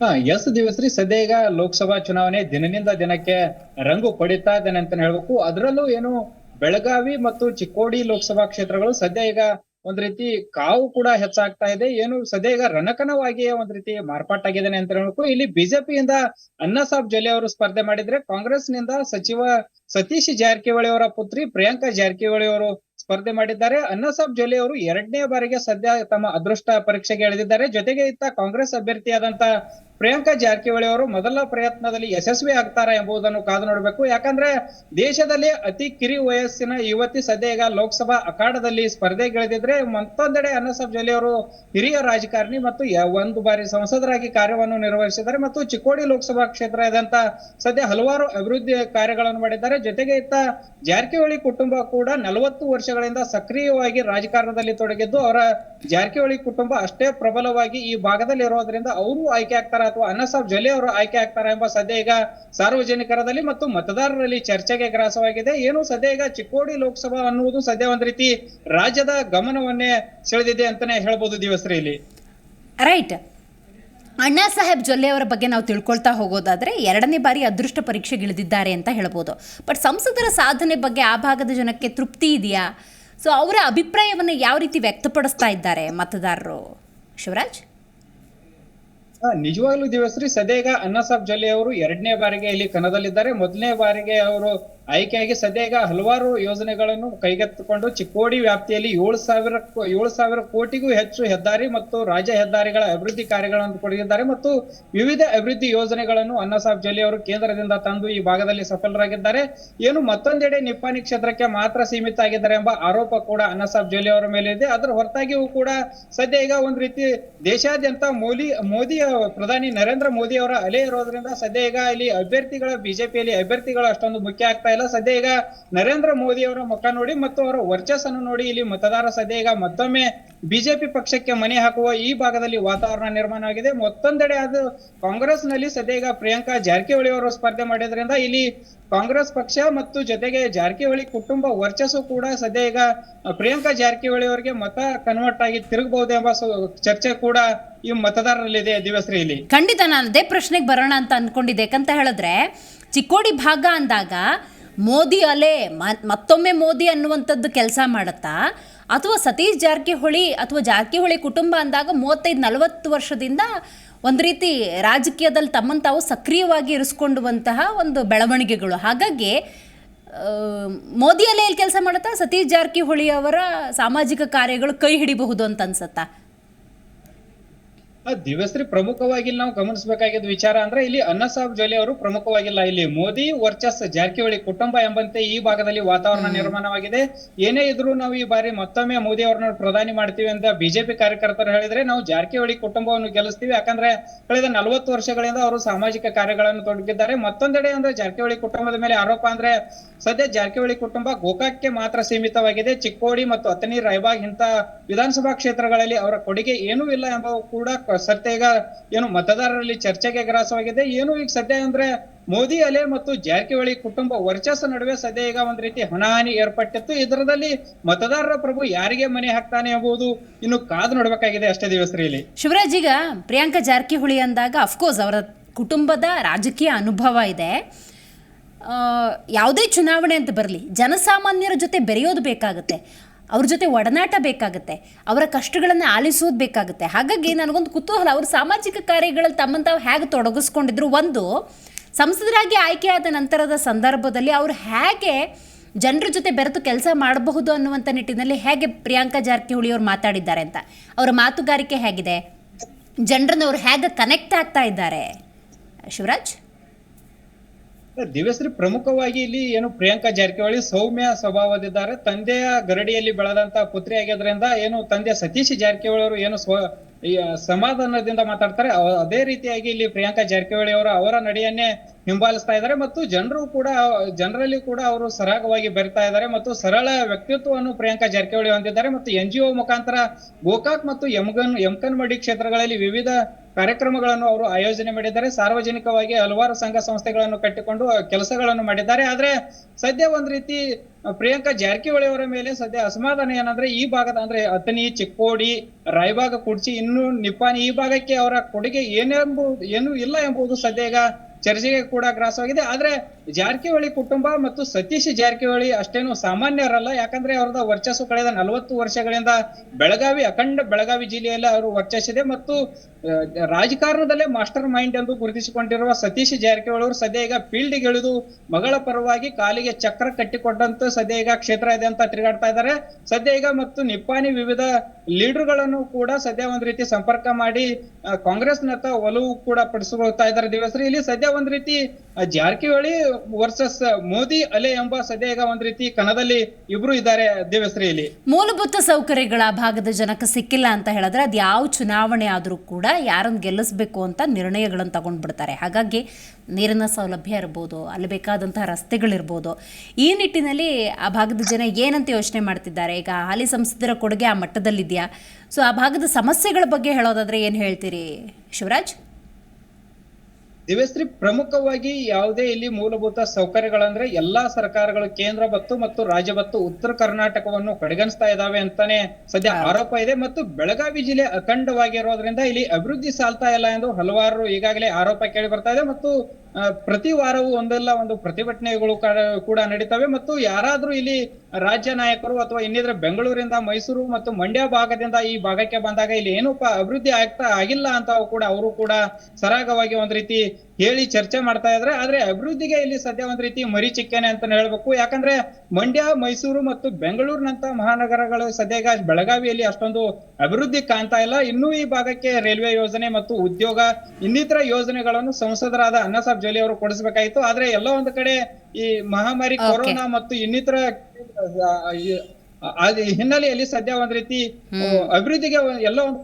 ಹಾ ದಿವಸ ರೀ ಸದ್ಯ ಈಗ ಲೋಕಸಭಾ ಚುನಾವಣೆ ದಿನದಿಂದ ದಿನಕ್ಕೆ ರಂಗು ಪಡಿತಾ ಇದ್ದಾನೆ ಅಂತ ಹೇಳ್ಬೇಕು. ಅದ್ರಲ್ಲೂ ಏನು ಬೆಳಗಾವಿ ಮತ್ತು ಚಿಕ್ಕೋಡಿ ಲೋಕಸಭಾ ಕ್ಷೇತ್ರಗಳು ಸದ್ಯ ಈಗ ಒಂದ್ ರೀತಿ ಕಾವು ಕೂಡ ಹೆಚ್ಚಾಗ್ತಾ ಇದೆ. ಏನು ಸದ್ಯ ಈಗ ರಣಕನವಾಗಿಯೇ ಒಂದ್ ರೀತಿ ಮಾರ್ಪಾಟಾಗಿದ್ದಾನೆ ಅಂತ ಹೇಳ್ಬೇಕು. ಇಲ್ಲಿ ಬಿಜೆಪಿಯಿಂದ ಅಣ್ಣಾಸಾಬ್ ಜೊಲ್ಲೆ ಅವರು ಸ್ಪರ್ಧೆ ಮಾಡಿದ್ರೆ ಕಾಂಗ್ರೆಸ್ನಿಂದ ಸಚಿವ ಸತೀಶ್ ಜಾರಕಿಹೊಳಿ ಅವರ ಪುತ್ರಿ ಪ್ರಿಯಾಂಕಾ ಜಾರಕಿಹೊಳಿ ಅವರು ಸ್ಪರ್ಧೆ ಮಾಡಿದ್ದಾರೆ. ಅಣ್ಣಾಸಾಬ್ ಜೊಲೆ ಅವರು ಎರಡನೇ ಬಾರಿಗೆ ಸದ್ಯ ತಮ್ಮ ಅದೃಷ್ಟ ಪರೀಕ್ಷೆಗೆ ಎಳೆದಿದ್ದಾರೆ. ಜೊತೆಗೆ ಇತ್ತ ಕಾಂಗ್ರೆಸ್ ಅಭ್ಯರ್ಥಿಯಾದಂತ ಪ್ರಿಯಾಂಕಾ ಜಾರಕಿಹೊಳಿ ಅವರು ಮೊದಲ ಪ್ರಯತ್ನದಲ್ಲಿ ಯಶಸ್ವಿ ಆಗ್ತಾರಾ ಎಂಬುದನ್ನು ಕಾದು ನೋಡಬೇಕು. ಯಾಕಂದ್ರೆ ದೇಶದಲ್ಲಿ ಅತಿ ಕಿರಿ ವಯಸ್ಸಿನ ಯುವತಿ ಸದ್ಯ ಈಗ ಲೋಕಸಭಾ ಅಖಾಡದಲ್ಲಿ ಸ್ಪರ್ಧೆಗಿಳಿದಿದ್ರೆ ಮತ್ತೊಂದೆಡೆ ಅನ್ನಸಾಬ್ ಜೊಲೆ ಅವರು ಹಿರಿಯ ರಾಜಕಾರಣಿ ಮತ್ತು ಒಂದು ಬಾರಿ ಸಂಸದರಾಗಿ ಕಾರ್ಯವನ್ನು ನಿರ್ವಹಿಸಿದ್ದಾರೆ ಮತ್ತು ಚಿಕ್ಕೋಡಿ ಲೋಕಸಭಾ ಕ್ಷೇತ್ರ ಇದಂತ ಸದ್ಯ ಹಲವಾರು ಅಭಿವೃದ್ಧಿ ಕಾರ್ಯಗಳನ್ನು ಮಾಡಿದ್ದಾರೆ. ಜೊತೆಗೆ ಇತ್ತ ಜಾರಕಿಹೊಳಿ ಕುಟುಂಬ ಕೂಡ ನಲವತ್ತು ವರ್ಷಗಳಿಂದ ಸಕ್ರಿಯವಾಗಿ ರಾಜಕಾರಣದಲ್ಲಿ ತೊಡಗಿದ್ದು, ಅವರ ಜಾರಕಿಹೊಳಿ ಕುಟುಂಬ ಅಷ್ಟೇ ಪ್ರಬಲವಾಗಿ ಈ ಭಾಗದಲ್ಲಿ ಇರೋದ್ರಿಂದ ಅವರು ಆಯ್ಕೆ ಆಗ್ತಾರ ಅಥವಾ ಅನ್ನಸಾಬ್ ಜೊಲೆ ಅವರು ಆಯ್ಕೆ ಆಗ್ತಾರ ಎಂಬ ಸದ್ಯ ಈಗ ಸಾರ್ವಜನಿಕರದಲ್ಲಿ ಮತ್ತು ಮತದಾರರಲ್ಲಿ ಚರ್ಚೆಗೆ ಗ್ರಾಸವಾಗಿದೆ. ಏನು ಸದ್ಯ ಈಗ ಚಿಕ್ಕೋಡಿ ಲೋಕಸಭಾ ಅನ್ನುವುದು ಸದ್ಯ ಒಂದ್ ರೀತಿ ರಾಜ್ಯದ ಗಮನವನ್ನೇ ಸೆಳೆದಿದೆ ಅಂತಾನೆ ಹೇಳ್ಬೋದು ದಿವಸ್ರಿ ಇಲ್ಲಿ. ರೈಟ್. ಅಣ್ಣಾ ಸಾಹೇಬ್ ಜೊಲ್ಲೆ ಬಗ್ಗೆ ನಾವು ತಿಳ್ಕೊಳ್ತಾ ಹೋಗೋದಾದ್ರೆ ಎರಡನೇ ಬಾರಿ ಅದೃಷ್ಟ ಪರೀಕ್ಷೆಗಿಳಿದಿದ್ದಾರೆ ಅಂತ ಹೇಳ್ಬೋದು. ಬಟ್ ಸಂಸದರ ಸಾಧನೆ ಬಗ್ಗೆ ಆ ಭಾಗದ ಜನಕ್ಕೆ ತೃಪ್ತಿ ಇದೆಯಾ? ಸೊ ಅವರ ಅಭಿಪ್ರಾಯವನ್ನು ಯಾವ ರೀತಿ ವ್ಯಕ್ತಪಡಿಸ್ತಾ ಇದ್ದಾರೆ ಮತದಾರರು? ಶಿವರಾಜ್? ನಿಜವಾಗ್ಲೂ ದಿವಸ್ರಿ ಸದ್ಯ ಈಗ ಸಾಹೇಬ್ ಜೊಲ್ಲೆ ಅವರು ಎರಡನೇ ಬಾರಿಗೆ ಇಲ್ಲಿ ಕನದಲ್ಲಿದ್ದಾರೆ ಮೊದಲನೇ ಬಾರಿಗೆ ಅವರು ಆಯ್ಕೆಯಾಗಿ ಸದ್ಯ ಈಗ ಹಲವಾರು ಯೋಜನೆಗಳನ್ನು ಕೈಗೆತ್ತಿಕೊಂಡು ಚಿಕ್ಕೋಡಿ ವ್ಯಾಪ್ತಿಯಲ್ಲಿ ಏಳು ಸಾವಿರ ಏಳು ಸಾವಿರ ಕೋಟಿಗೂ ಹೆಚ್ಚು ಹೆದ್ದಾರಿ ಮತ್ತು ರಾಜ್ಯ ಹೆದ್ದಾರಿಗಳ ಅಭಿವೃದ್ಧಿ ಕಾರ್ಯಗಳನ್ನು ಕೊಡಗಿದ್ದಾರೆ ಮತ್ತು ವಿವಿಧ ಅಭಿವೃದ್ಧಿ ಯೋಜನೆಗಳನ್ನು ಅನ್ನಸಾಬ್ ಜಲ್ಲಿ ಅವರು ಕೇಂದ್ರದಿಂದ ತಂದು ಈ ಭಾಗದಲ್ಲಿ ಸಫಲರಾಗಿದ್ದಾರೆ. ಏನು ಮತ್ತೊಂದೆಡೆ ನಿಪ್ಪಾಣಿ ಕ್ಷೇತ್ರಕ್ಕೆ ಮಾತ್ರ ಸೀಮಿತ ಆಗಿದ್ದಾರೆ ಎಂಬ ಆರೋಪ ಕೂಡ ಅನ್ನಸಾಬ್ ಜಲ್ಲಿ ಅವರ ಮೇಲೆ ಇದೆ. ಅದರ ಹೊರತಾಗಿಯೂ ಕೂಡ ಸದ್ಯ ಈಗ ಒಂದು ರೀತಿ ದೇಶಾದ್ಯಂತ ಮೋದಿ ಮೋದಿ ಪ್ರಧಾನಿ ನರೇಂದ್ರ ಮೋದಿ ಅವರ ಅಲೆ ಇರೋದ್ರಿಂದ ಸದ್ಯ ಈಗ ಇಲ್ಲಿ ಅಭ್ಯರ್ಥಿಗಳ, ಬಿಜೆಪಿಯಲ್ಲಿ ಅಭ್ಯರ್ಥಿಗಳು ಅಷ್ಟೊಂದು ಮುಖ್ಯ ಆಗ್ತಾ ಇಲ್ಲ. ಸದ್ಯ ಈಗ ನರೇಂದ್ರ ಮೋದಿ ಅವರ ಮುಖ ನೋಡಿ ಮತ್ತು ಅವರ ವರ್ಚಸ್ಸನ್ನು ನೋಡಿ ಇಲ್ಲಿ ಮತದಾರ ಸದ್ಯ ಈಗ ಮತ್ತೊಮ್ಮೆ ಬಿಜೆಪಿ ಪಕ್ಷಕ್ಕೆ ಮನೆ ಹಾಕುವ ಈ ಭಾಗದಲ್ಲಿ ವಾತಾವರಣ ನಿರ್ಮಾಣವಾಗಿದೆ ಮತ್ತೊಂದೆಡೆ ಅದು ಕಾಂಗ್ರೆಸ್ನಲ್ಲಿ ಸದ್ಯ ಈಗ ಪ್ರಿಯಾಂಕಾ ಜಾರಕಿಹೊಳಿ ಅವರು ಸ್ಪರ್ಧೆ ಮಾಡಿದ್ರಿಂದ ಇಲ್ಲಿ ಕಾಂಗ್ರೆಸ್ ಪಕ್ಷ ಮತ್ತು ಜೊತೆಗೆ ಜಾರಕಿಹೊಳಿ ಕುಟುಂಬ ವರ್ಚಸ್ಸು ಕೂಡ ಸದ್ಯ ಈಗ ಪ್ರಿಯಾಂಕಾ ಜಾರಕಿಹೊಳಿ ಅವರಿಗೆ ಮತ ಕನ್ವರ್ಟ್ ಆಗಿ ತಿರುಗಬಹುದು ಎಂಬ ಚರ್ಚೆ ಕೂಡ ಈ ಮತದಾರರಲ್ಲಿದೆ ದಿವಸ್ರಿ ಇಲ್ಲಿ ಖಂಡಿತ ನಾನು ಅದೇ ಪ್ರಶ್ನೆಗೆ ಬರೋಣ ಅಂತ ಅನ್ಕೊಂಡಿದ್ದೆ. ಯಾಕಂತ ಹೇಳಿದ್ರೆ ಚಿಕ್ಕೋಡಿ ಭಾಗ ಅಂದಾಗ ಮೋದಿ ಅಲೆ ಮತ್ತೊಮ್ಮೆ ಮೋದಿ ಅನ್ನುವಂಥದ್ದು ಕೆಲಸ ಮಾಡುತ್ತಾ? ಅಥವಾ ಸತೀಶ್ ಜಾರಕಿಹೊಳಿ ಅಥವಾ ಜಾರಕಿಹೊಳಿ ಕುಟುಂಬ ಅಂದಾಗ ಮೂವತ್ತೈದು, ನಲವತ್ತು ವರ್ಷದಿಂದ ಒಂದು ರೀತಿ ರಾಜಕೀಯದಲ್ಲಿ ತಮ್ಮನ್ನು ತಾವು ಸಕ್ರಿಯವಾಗಿ ಇರಿಸ್ಕೊಂಡುವಂತಹ ಒಂದು ಬೆಳವಣಿಗೆಗಳು. ಹಾಗಾಗಿ ಮೋದಿ ಅಲೆಯಲ್ಲಿ ಕೆಲಸ ಮಾಡುತ್ತಾ, ಸತೀಶ್ ಜಾರಕಿಹೊಳಿ ಅವರ ಸಾಮಾಜಿಕ ಕಾರ್ಯಗಳು ಕೈ ಹಿಡಿಬಹುದು ಅಂತ ಅನ್ಸತ್ತಾ? ದಿವಸ್ರಿ ಪ್ರಮುಖವಾಗಿ ನಾವು ಗಮನಿಸಬೇಕಾಗಿದ್ದ ವಿಚಾರ ಅಂದ್ರೆ ಇಲ್ಲಿ ಅನ್ನಸಾಬ್ ಜೊಲೆ ಅವರು ಪ್ರಮುಖವಾಗಿಲ್ಲ. ಇಲ್ಲಿ ಮೋದಿ ವರ್ಚಸ್ ಜಾರಕಿಹೊಳಿ ಕುಟುಂಬ ಎಂಬಂತೆ ಈ ಭಾಗದಲ್ಲಿ ವಾತಾವರಣ ನಿರ್ಮಾಣವಾಗಿದೆ. ಏನೇ ಇದ್ರೂ ನಾವು ಈ ಬಾರಿ ಮತ್ತೊಮ್ಮೆ ಮೋದಿ ಅವರನ್ನ ಪ್ರಧಾನಿ ಮಾಡ್ತೀವಿ ಅಂತ ಬಿಜೆಪಿ ಕಾರ್ಯಕರ್ತರು ಹೇಳಿದ್ರೆ ನಾವು ಜಾರಕಿಹೊಳಿ ಕುಟುಂಬವನ್ನು ಗೆಲ್ಲಿಸ್ತೀವಿ. ಯಾಕಂದ್ರೆ ಕಳೆದ ನಲವತ್ತು ವರ್ಷಗಳಿಂದ ಅವರು ಸಾಮಾಜಿಕ ಕಾರ್ಯಗಳನ್ನು ತೊಡಗಿದ್ದಾರೆ. ಮತ್ತೊಂದೆಡೆ ಅಂದ್ರೆ ಜಾರಕಿಹೊಳಿ ಕುಟುಂಬದ ಮೇಲೆ ಆರೋಪ ಅಂದ್ರೆ ಸದ್ಯ ಜಾರಕಿಹೊಳಿ ಕುಟುಂಬ ಗೋಕಾಕ್ಗೆ ಮಾತ್ರ ಸೀಮಿತವಾಗಿದೆ. ಚಿಕ್ಕೋಡಿ ಮತ್ತು ಅತನಿ ರಾಯಬಾಗ್ ಇಂತ ವಿಧಾನಸಭಾ ಕ್ಷೇತ್ರಗಳಲ್ಲಿ ಅವರ ಕೊಡುಗೆ ಏನೂ ಇಲ್ಲ ಎಂಬ ಕೂಡ ಸತ್ಯ ಈಗ ಏನು ಮತದಾರರಲ್ಲಿ ಚರ್ಚೆಗೆ ಗ್ರಾಸವಾಗಿದೆ. ಏನು ಈಗ ಸದ್ಯ ಅಂದ್ರೆ ಮೋದಿ ಅಲೆ ಮತ್ತು ಜಾರಕಿಹೊಳಿ ಕುಟುಂಬ ವರ್ಚಸ್ಸು ನಡುವೆ ಸದ್ಯ ಈಗ ಒಂದ್ ರೀತಿ ಹಣಾಹಣಿ ಏರ್ಪಟ್ಟಿತ್ತು. ಇದರದಲ್ಲಿ ಮತದಾರರ ಪ್ರಭು ಯಾರಿಗೆ ಮನೆ ಹಾಕ್ತಾನೆ ಎಂಬುದು ಇನ್ನು ಕಾದು ನೋಡ್ಬೇಕಾಗಿದೆ ಅಷ್ಟೇ ದಿವಸ ಇಲ್ಲಿ ಶಿವರಾಜ್, ಈಗ ಪ್ರಿಯಾಂಕಾ ಜಾರಕಿಹೊಳಿ ಅಂದಾಗ ಅಫ್ಕೋರ್ಸ್ ಅವರ ಕುಟುಂಬದ ರಾಜಕೀಯ ಅನುಭವ ಇದೆ. ಯಾವುದೇ ಚುನಾವಣೆ ಅಂತ ಬರಲಿ, ಜನಸಾಮಾನ್ಯರ ಜೊತೆ ಬೆರೆಯೋದು ಬೇಕಾಗುತ್ತೆ. ಅವ್ರ ಜೊತೆ ಒಡನಾಟ ಬೇಕಾಗುತ್ತೆ. ಅವರ ಕಷ್ಟಗಳನ್ನು ಆಲಿಸೋದು ಬೇಕಾಗುತ್ತೆ. ಹಾಗಾಗಿ ನನಗೊಂದು ಕುತೂಹಲ, ಅವರು ಸಾಮಾಜಿಕ ಕಾರ್ಯಗಳಲ್ಲಿ ತಮ್ಮನ್ನು ಹೇಗೆ ತೊಡಗಿಸ್ಕೊಂಡಿದ್ರು? ಒಂದು, ಸಂಸದರಾಗಿ ಆಯ್ಕೆಯಾದ ನಂತರದ ಸಂದರ್ಭದಲ್ಲಿ ಅವರು ಹೇಗೆ ಜನರ ಜೊತೆ ಬೆರೆತು ಕೆಲಸ ಮಾಡಬಹುದು ಅನ್ನುವಂಥ ನಿಟ್ಟಿನಲ್ಲಿ ಹೇಗೆ ಪ್ರಿಯಾಂಕಾ ಜಾರಕಿಹೊಳಿ ಅವರು ಮಾತಾಡಿದ್ದಾರೆ ಅಂತ. ಅವರ ಮಾತುಗಾರಿಕೆ ಹೇಗಿದೆ? ಜನರನ್ನು ಅವರು ಹೇಗೆ ಕನೆಕ್ಟ್ ಆಗ್ತಾ ಇದ್ದಾರೆ? ಶಿವರಾಜ್? ದಿವಸ್ರಿ ಪ್ರಮುಖವಾಗಿ ಇಲ್ಲಿ ಏನು ಪ್ರಿಯಾಂಕಾ ಜಾರಕಿಹೊಳಿ ಸೌಮ್ಯ ಸ್ವಭಾವದಿದ್ದಾರೆ. ತಂದೆಯ ಗರಡಿಯಲ್ಲಿ ಬೆಳೆದಂತ ಪುತ್ರಿ ಆಗಿದ್ರಿಂದ ಏನು ತಂದೆ ಸತೀಶ್ ಜಾರಕಿಹೊಳಿ ಅವರು ಏನು ಸ್ವ ಸಮಾಧಾನದಿಂದ ಮಾತಾಡ್ತಾರೆ. ಅದೇ ರೀತಿಯಾಗಿ ಇಲ್ಲಿ ಪ್ರಿಯಾಂಕಾ ಜಾರಕಿಹೊಳಿ ಅವರು ಅವರ ನಡೆಯನ್ನೇ ಹಿಂಬಾಲಿಸ್ತಾ ಇದ್ದಾರೆ ಮತ್ತು ಜನರು ಕೂಡ, ಜನರಲ್ಲಿ ಕೂಡ ಅವರು ಸರಾಗವಾಗಿ ಬೆರಿತಾ ಇದ್ದಾರೆ ಮತ್ತು ಸರಳ ವ್ಯಕ್ತಿತ್ವವನ್ನು ಪ್ರಿಯಾಂಕಾ ಜಾರಕಿಹೊಳಿ ಹೊಂದಿದ್ದಾರೆ ಮತ್ತು ಎನ್ ಜಿ ಒ ಮುಖಾಂತರ ಗೋಕಾಕ್ ಮತ್ತು ಯಮಗನ್ ಯಮಕನ್ಮಡಿ ಕ್ಷೇತ್ರಗಳಲ್ಲಿ ವಿವಿಧ ಕಾರ್ಯಕ್ರಮಗಳನ್ನು ಅವರು ಆಯೋಜನೆ ಮಾಡಿದ್ದಾರೆ. ಸಾರ್ವಜನಿಕವಾಗಿ ಹಲವಾರು ಸಂಘ ಸಂಸ್ಥೆಗಳನ್ನು ಕಟ್ಟಿಕೊಂಡು ಕೆಲಸಗಳನ್ನು ಮಾಡಿದ್ದಾರೆ. ಆದ್ರೆ ಸದ್ಯ ಒಂದ್ ರೀತಿ ಪ್ರಿಯಾಂಕಾ ಜಾರಕಿಹೊಳಿ ಅವರ ಮೇಲೆ ಸದ್ಯ ಅಸಮಾಧಾನ ಏನಂದ್ರೆ ಈ ಭಾಗದ ಅಂದ್ರೆ ಅತನಿ ಚಿಕ್ಕೋಡಿ, ರಾಯಬಾಗ, ಕುಡ್ಚಿ, ಇನ್ನು ನಿಪ್ಪಾಣಿ ಈ ಭಾಗಕ್ಕೆ ಅವರ ಕೊಡುಗೆ ಏನೆಂಬುದು, ಏನು ಇಲ್ಲ ಎಂಬುದು ಸದ್ಯ ಈಗ ಚರ್ಚೆಗೆ ಕೂಡ ಗ್ರಾಸವಾಗಿದೆ. ಆದ್ರೆ ಜಾರಕಿಹೊಳಿ ಕುಟುಂಬ ಮತ್ತು ಸತೀಶ್ ಜಾರಕಿಹೊಳಿ ಅಷ್ಟೇನು ಸಾಮಾನ್ಯರಲ್ಲ. ಯಾಕಂದ್ರೆ ಅವರದ ವರ್ಚಸ್ಸು ಕಳೆದ ನಲವತ್ತು ವರ್ಷಗಳಿಂದ ಬೆಳಗಾವಿ, ಅಖಂಡ ಬೆಳಗಾವಿ ಜಿಲ್ಲೆಯಲ್ಲಿ ಅವರು ವರ್ಚಸ್ಸಿದೆ ಮತ್ತು ರಾಜಕಾರಣದಲ್ಲೇ ಮಾಸ್ಟರ್ ಮೈಂಡ್ ಎಂದು ಗುರುತಿಸಿಕೊಂಡಿರುವ ಸತೀಶ್ ಜಾರಕಿಹೊಳಿ ಅವರು ಸದ್ಯ ಈಗ ಫೀಲ್ಡ್ಗೆ ಇಳಿದು ಮಗಳ ಪರವಾಗಿ ಕಾಲಿಗೆ ಚಕ್ರ ಕಟ್ಟಿಕೊಂಡಂತ ಸದ್ಯ ಈಗ ಕ್ಷೇತ್ರ ಇದೆ ಅಂತ ತಿರುಗಾಡ್ತಾ ಇದ್ದಾರೆ. ಸದ್ಯ ಈಗ ಮತ್ತು ನಿಪ್ಪಾಣಿ ವಿವಿಧ ಲೀಡರ್ಗಳನ್ನು ಕೂಡ ಸದ್ಯ ಒಂದ್ ರೀತಿ ಸಂಪರ್ಕ ಮಾಡಿ ಕಾಂಗ್ರೆಸ್ ನತ್ತ ಒಲವು ಕೂಡ ಪಡಿಸಿಕೊಳ್ತಾ ಇದ್ದಾರೆ ದಿವಸರಿ ಇಲ್ಲಿ ಸದ್ಯ ಒಂದ್ ರೀತಿ ಜಾರಕಿಹೊಳಿ ವರ್ಸಸ್ ಮೋದಿ ಅಲೆ ಎಂಬ ಸದ್ಯ ಈಗ ಒಂದ್ ರೀತಿ ಕಣದಲ್ಲಿ ಇಬ್ರು ಇದ್ದಾರೆ ದಿವಸ್ರಿ ಮೂಲಭೂತ ಸೌಕರ್ಯಗಳ ಆ ಭಾಗದ ಜನಕ್ಕೆ ಸಿಕ್ಕಿಲ್ಲ ಅಂತ ಹೇಳಿದ್ರೆ ಅದು ಯಾವ ಚುನಾವಣೆ ಆದರೂ ಕೂಡ ಯಾರನ್ನ ಗೆಲ್ಲಿಸ್ಬೇಕು ಅಂತ ನಿರ್ಣಯಗಳನ್ನು ತಗೊಂಡ್ಬಿಡ್ತಾರೆ. ಹಾಗಾಗಿ ನೀರಿನ ಸೌಲಭ್ಯ ಇರ್ಬೋದು, ಅಲ್ಲಿ ಬೇಕಾದಂತಹ ರಸ್ತೆಗಳಿರ್ಬೋದು, ಈ ನಿಟ್ಟಿನಲ್ಲಿ ಆ ಭಾಗದ ಜನ ಏನಂತ ಯೋಚನೆ ಮಾಡ್ತಿದ್ದಾರೆ? ಈಗ ಹಾಲಿ ಸಂಸದರ ಕೊಡುಗೆ ಆ ಮಟ್ಟದಲ್ಲಿದೆಯಾ? ಸೊ ಆ ಭಾಗದ ಸಮಸ್ಯೆಗಳ ಬಗ್ಗೆ ಹೇಳೋದಾದ್ರೆ ಏನು ಹೇಳ್ತೀರಿ ಶಿವರಾಜ್? ದಿವ್ಯಶ್ರೀ ಪ್ರಮುಖವಾಗಿ ಯಾವುದೇ ಇಲ್ಲಿ ಮೂಲಭೂತ ಸೌಕರ್ಯಗಳಂದ್ರೆ ಎಲ್ಲಾ ಸರ್ಕಾರಗಳು ಕೇಂದ್ರ ಮತ್ತು ಮತ್ತು ರಾಜ್ಯ ಭತ್ತು ಉತ್ತರ ಕರ್ನಾಟಕವನ್ನು ಕಡೆಗಣಿಸ್ತಾ ಇದಾವೆ ಅಂತಾನೆ ಸದ್ಯ ಆರೋಪ ಇದೆ ಮತ್ತು ಬೆಳಗಾವಿ ಜಿಲ್ಲೆ ಅಖಂಡವಾಗಿರೋದ್ರಿಂದ ಇಲ್ಲಿ ಅಭಿವೃದ್ಧಿ ಸಾಲ್ತಾ ಇಲ್ಲ ಎಂದು ಹಲವಾರು ಈಗಾಗಲೇ ಆರೋಪ ಕೇಳಿ ಬರ್ತಾ ಇದೆ ಮತ್ತು ಪ್ರತಿ ವಾರವೂ ಒಂದಲ್ಲ, ಒಂದು ಪ್ರತಿಭಟನೆಗಳು ಕೂಡ ನಡೀತವೆ ಮತ್ತು ಯಾರಾದ್ರೂ ಇಲ್ಲಿ ರಾಜ್ಯ ನಾಯಕರು ಅಥವಾ ಇನ್ನಿದ್ರೆ ಬೆಂಗಳೂರಿಂದ ಮೈಸೂರು ಮತ್ತು ಮಂಡ್ಯ ಭಾಗದಿಂದ ಈ ಭಾಗಕ್ಕೆ ಬಂದಾಗ ಇಲ್ಲಿ ಏನು ಅಭಿವೃದ್ಧಿ ಆಗ್ತಾ ಆಗಿಲ್ಲ ಅಂತ ಕೂಡ, ಅವರು ಕೂಡ ಸರಾಗವಾಗಿ ಒಂದ್ ರೀತಿ ಹೇಳಿ ಚರ್ಚೆ ಮಾಡ್ತಾ ಇದ್ರೆ ಆದ್ರೆ ಅಭಿವೃದ್ಧಿಗೆ ಇಲ್ಲಿ ಸದ್ಯ ಒಂದ್ ರೀತಿ ಮರಿ ಚಿಕ್ಕೇನೆ ಅಂತ ಹೇಳ್ಬೇಕು. ಯಾಕಂದ್ರೆ ಮಂಡ್ಯ ಮೈಸೂರು ಮತ್ತು ಬೆಂಗಳೂರಿನಂತ ಮಹಾನಗರಗಳು ಸದ್ಯ ಈಗ ಬೆಳಗಾವಿಯಲ್ಲಿ ಅಷ್ಟೊಂದು ಅಭಿವೃದ್ಧಿ ಕಾಣ್ತಾ ಇಲ್ಲ. ಇನ್ನೂ ಈ ಭಾಗಕ್ಕೆ ರೈಲ್ವೆ ಯೋಜನೆ ಮತ್ತು ಉದ್ಯೋಗ ಇನ್ನಿತರ ಯೋಜನೆಗಳನ್ನು ಸಂಸದರಾದ ಅನ್ನಸಾಬ್ ಜೋಲಿ ಅವರು ಕೊಡಿಸಬೇಕಾಗಿತ್ತು. ಆದ್ರೆ ಎಲ್ಲ ಒಂದ್ ಕಡೆ ಈ ಮಹಾಮಾರಿ. ಕೊರೋನಾ ಮತ್ತು ಇನ್ನಿತರ ಹಿನ್ನೆಲೆಯಲ್ಲಿ ಸದ್ಯ ಒಂದ್ ರೀತಿ ಅಭಿವೃದ್ಧಿಗೆ ಎಲ್ಲ ಒಂದು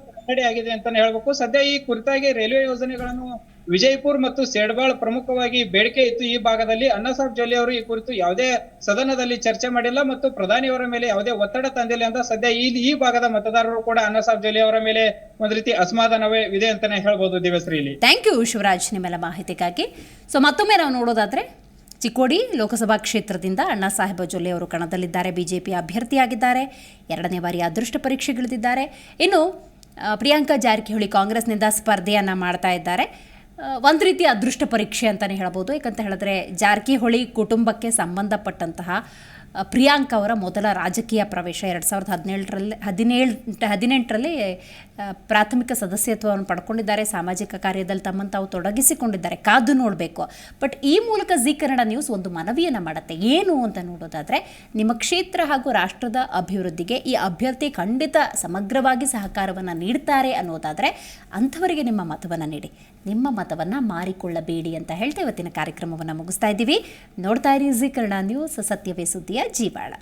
ಆಗಿದೆ ಅಂತಾನೆ ಹೇಳ್ಬೇಕು. ಸದ್ಯ ಈ ಕುರಿತಾಗಿ ರೈಲ್ವೆ ಯೋಜನೆಗಳನ್ನು ವಿಜಯಪುರ್ ಮತ್ತು ಸೇಡ್ಬಾಳ್ ಪ್ರಮುಖವಾಗಿ ಬೇಡಿಕೆ ಇತ್ತು ಈ ಭಾಗದಲ್ಲಿ. ಅನ್ನಸಾಬ್ ಜೊಲ್ಲೆ ಅವರು ಈ ಕುರಿತು ಯಾವುದೇ ಸದನದಲ್ಲಿ ಚರ್ಚೆ ಮಾಡಿಲ್ಲ ಮತ್ತು ಪ್ರಧಾನಿಯವರ ಮೇಲೆ ಯಾವುದೇ ಒತ್ತಡ ತಂದಿಲ್ಲ ಅಂತ ಸದ್ಯ ಈ ಈ ಭಾಗದ ಮತದಾರರು ಕೂಡ ಅನ್ನಸಾಬ್ ಜೊಲ್ಲೆ ಅವರ ಮೇಲೆ ಒಂದ್ ರೀತಿ ಅಸಮಾಧಾನವೇ ಇದೆ ಅಂತಾನೆ ಹೇಳ್ಬೋದು ದಿವಸರಿಲಿ ಥ್ಯಾಂಕ್ ಯು ಶಿವರಾಜ್, ನಿಮ್ಮೆಲ್ಲ ಮಾಹಿತಿಗಾಗಿ. ಸೊ ಮತ್ತೊಮ್ಮೆ ನಾವು ನೋಡೋದಾದ್ರೆ, ಚಿಕ್ಕೋಡಿ ಲೋಕಸಭಾ ಕ್ಷೇತ್ರದಿಂದ ಅಣ್ಣಾ ಸಾಹೇಬ ಜೊಲ್ಲೆ ಅವರು ಕಣದಲ್ಲಿದ್ದಾರೆ. ಬಿಜೆಪಿ ಅಭ್ಯರ್ಥಿಯಾಗಿದ್ದಾರೆ. ಎರಡನೇ ಬಾರಿ ಅದೃಷ್ಟ ಪರೀಕ್ಷೆಗಿಳಿದಿದ್ದಾರೆ. ಇನ್ನು ಪ್ರಿಯಾಂಕಾ ಜಾರಕಿಹೊಳಿ ಕಾಂಗ್ರೆಸ್ನಿಂದ ಸ್ಪರ್ಧೆಯನ್ನು ಮಾಡ್ತಾ ಇದ್ದಾರೆ. ಒಂದು ರೀತಿ ಅದೃಷ್ಟ ಪರೀಕ್ಷೆ ಅಂತಲೇ ಹೇಳ್ಬೋದು. ಯಾಕಂತ ಹೇಳಿದ್ರೆ ಜಾರಕಿಹೊಳಿ ಕುಟುಂಬಕ್ಕೆ ಸಂಬಂಧಪಟ್ಟಂತಹ ಪ್ರಿಯಾಂಕ ಪ್ರಿಯಾಂಕ್ ಅವರ ಮೊದಲ ರಾಜಕೀಯ ಪ್ರವೇಶ ಎರಡು ಸಾವಿರದ ಹದಿನೇಳರಲ್ಲಿ, ಹದಿನೇಳು, ಹದಿನೆಂಟರಲ್ಲಿ ಪ್ರಾಥಮಿಕ ಸದಸ್ಯತ್ವವನ್ನು ಪಡ್ಕೊಂಡಿದ್ದಾರೆ. ಸಾಮಾಜಿಕ ಕಾರ್ಯದಲ್ಲಿ ತಮ್ಮನ್ನು ತಾವು ತೊಡಗಿಸಿಕೊಂಡಿದ್ದಾರೆ. ಕಾದು ನೋಡಬೇಕು. ಬಟ್ ಈ ಮೂಲಕ ಜಿ ಕನ್ನಡ ನ್ಯೂಸ್ ಒಂದು ಮನವಿಯನ್ನು ಮಾಡುತ್ತೆ. ಏನು ಅಂತ ನೋಡೋದಾದರೆ, ನಿಮ್ಮ ಕ್ಷೇತ್ರ ಹಾಗೂ ರಾಷ್ಟ್ರದ ಅಭಿವೃದ್ಧಿಗೆ ಈ ಅಭ್ಯರ್ಥಿ ಖಂಡಿತ ಸಮಗ್ರವಾಗಿ ಸಹಕಾರವನ್ನು ನೀಡ್ತಾರೆ ಅನ್ನೋದಾದರೆ ಅಂಥವರಿಗೆ ನಿಮ್ಮ ಮತವನ್ನು ನೀಡಿ. ನಿಮ್ಮ ಮತವನ್ನು ಮಾರಿಕೊಳ್ಳಬೇಡಿ ಅಂತ ಹೇಳ್ತಾ ಇವತ್ತಿನ ಕಾರ್ಯಕ್ರಮವನ್ನು ಮುಗಿಸ್ತಾ ಇದ್ದೀವಿ. ನೋಡ್ತಾ ಇರಿ ಜಿ ಕನ್ನಡ ನ್ಯೂಸ್, ಸತ್ಯವೇ ಸುದ್ದಿಯ ಜೀವಾಳ.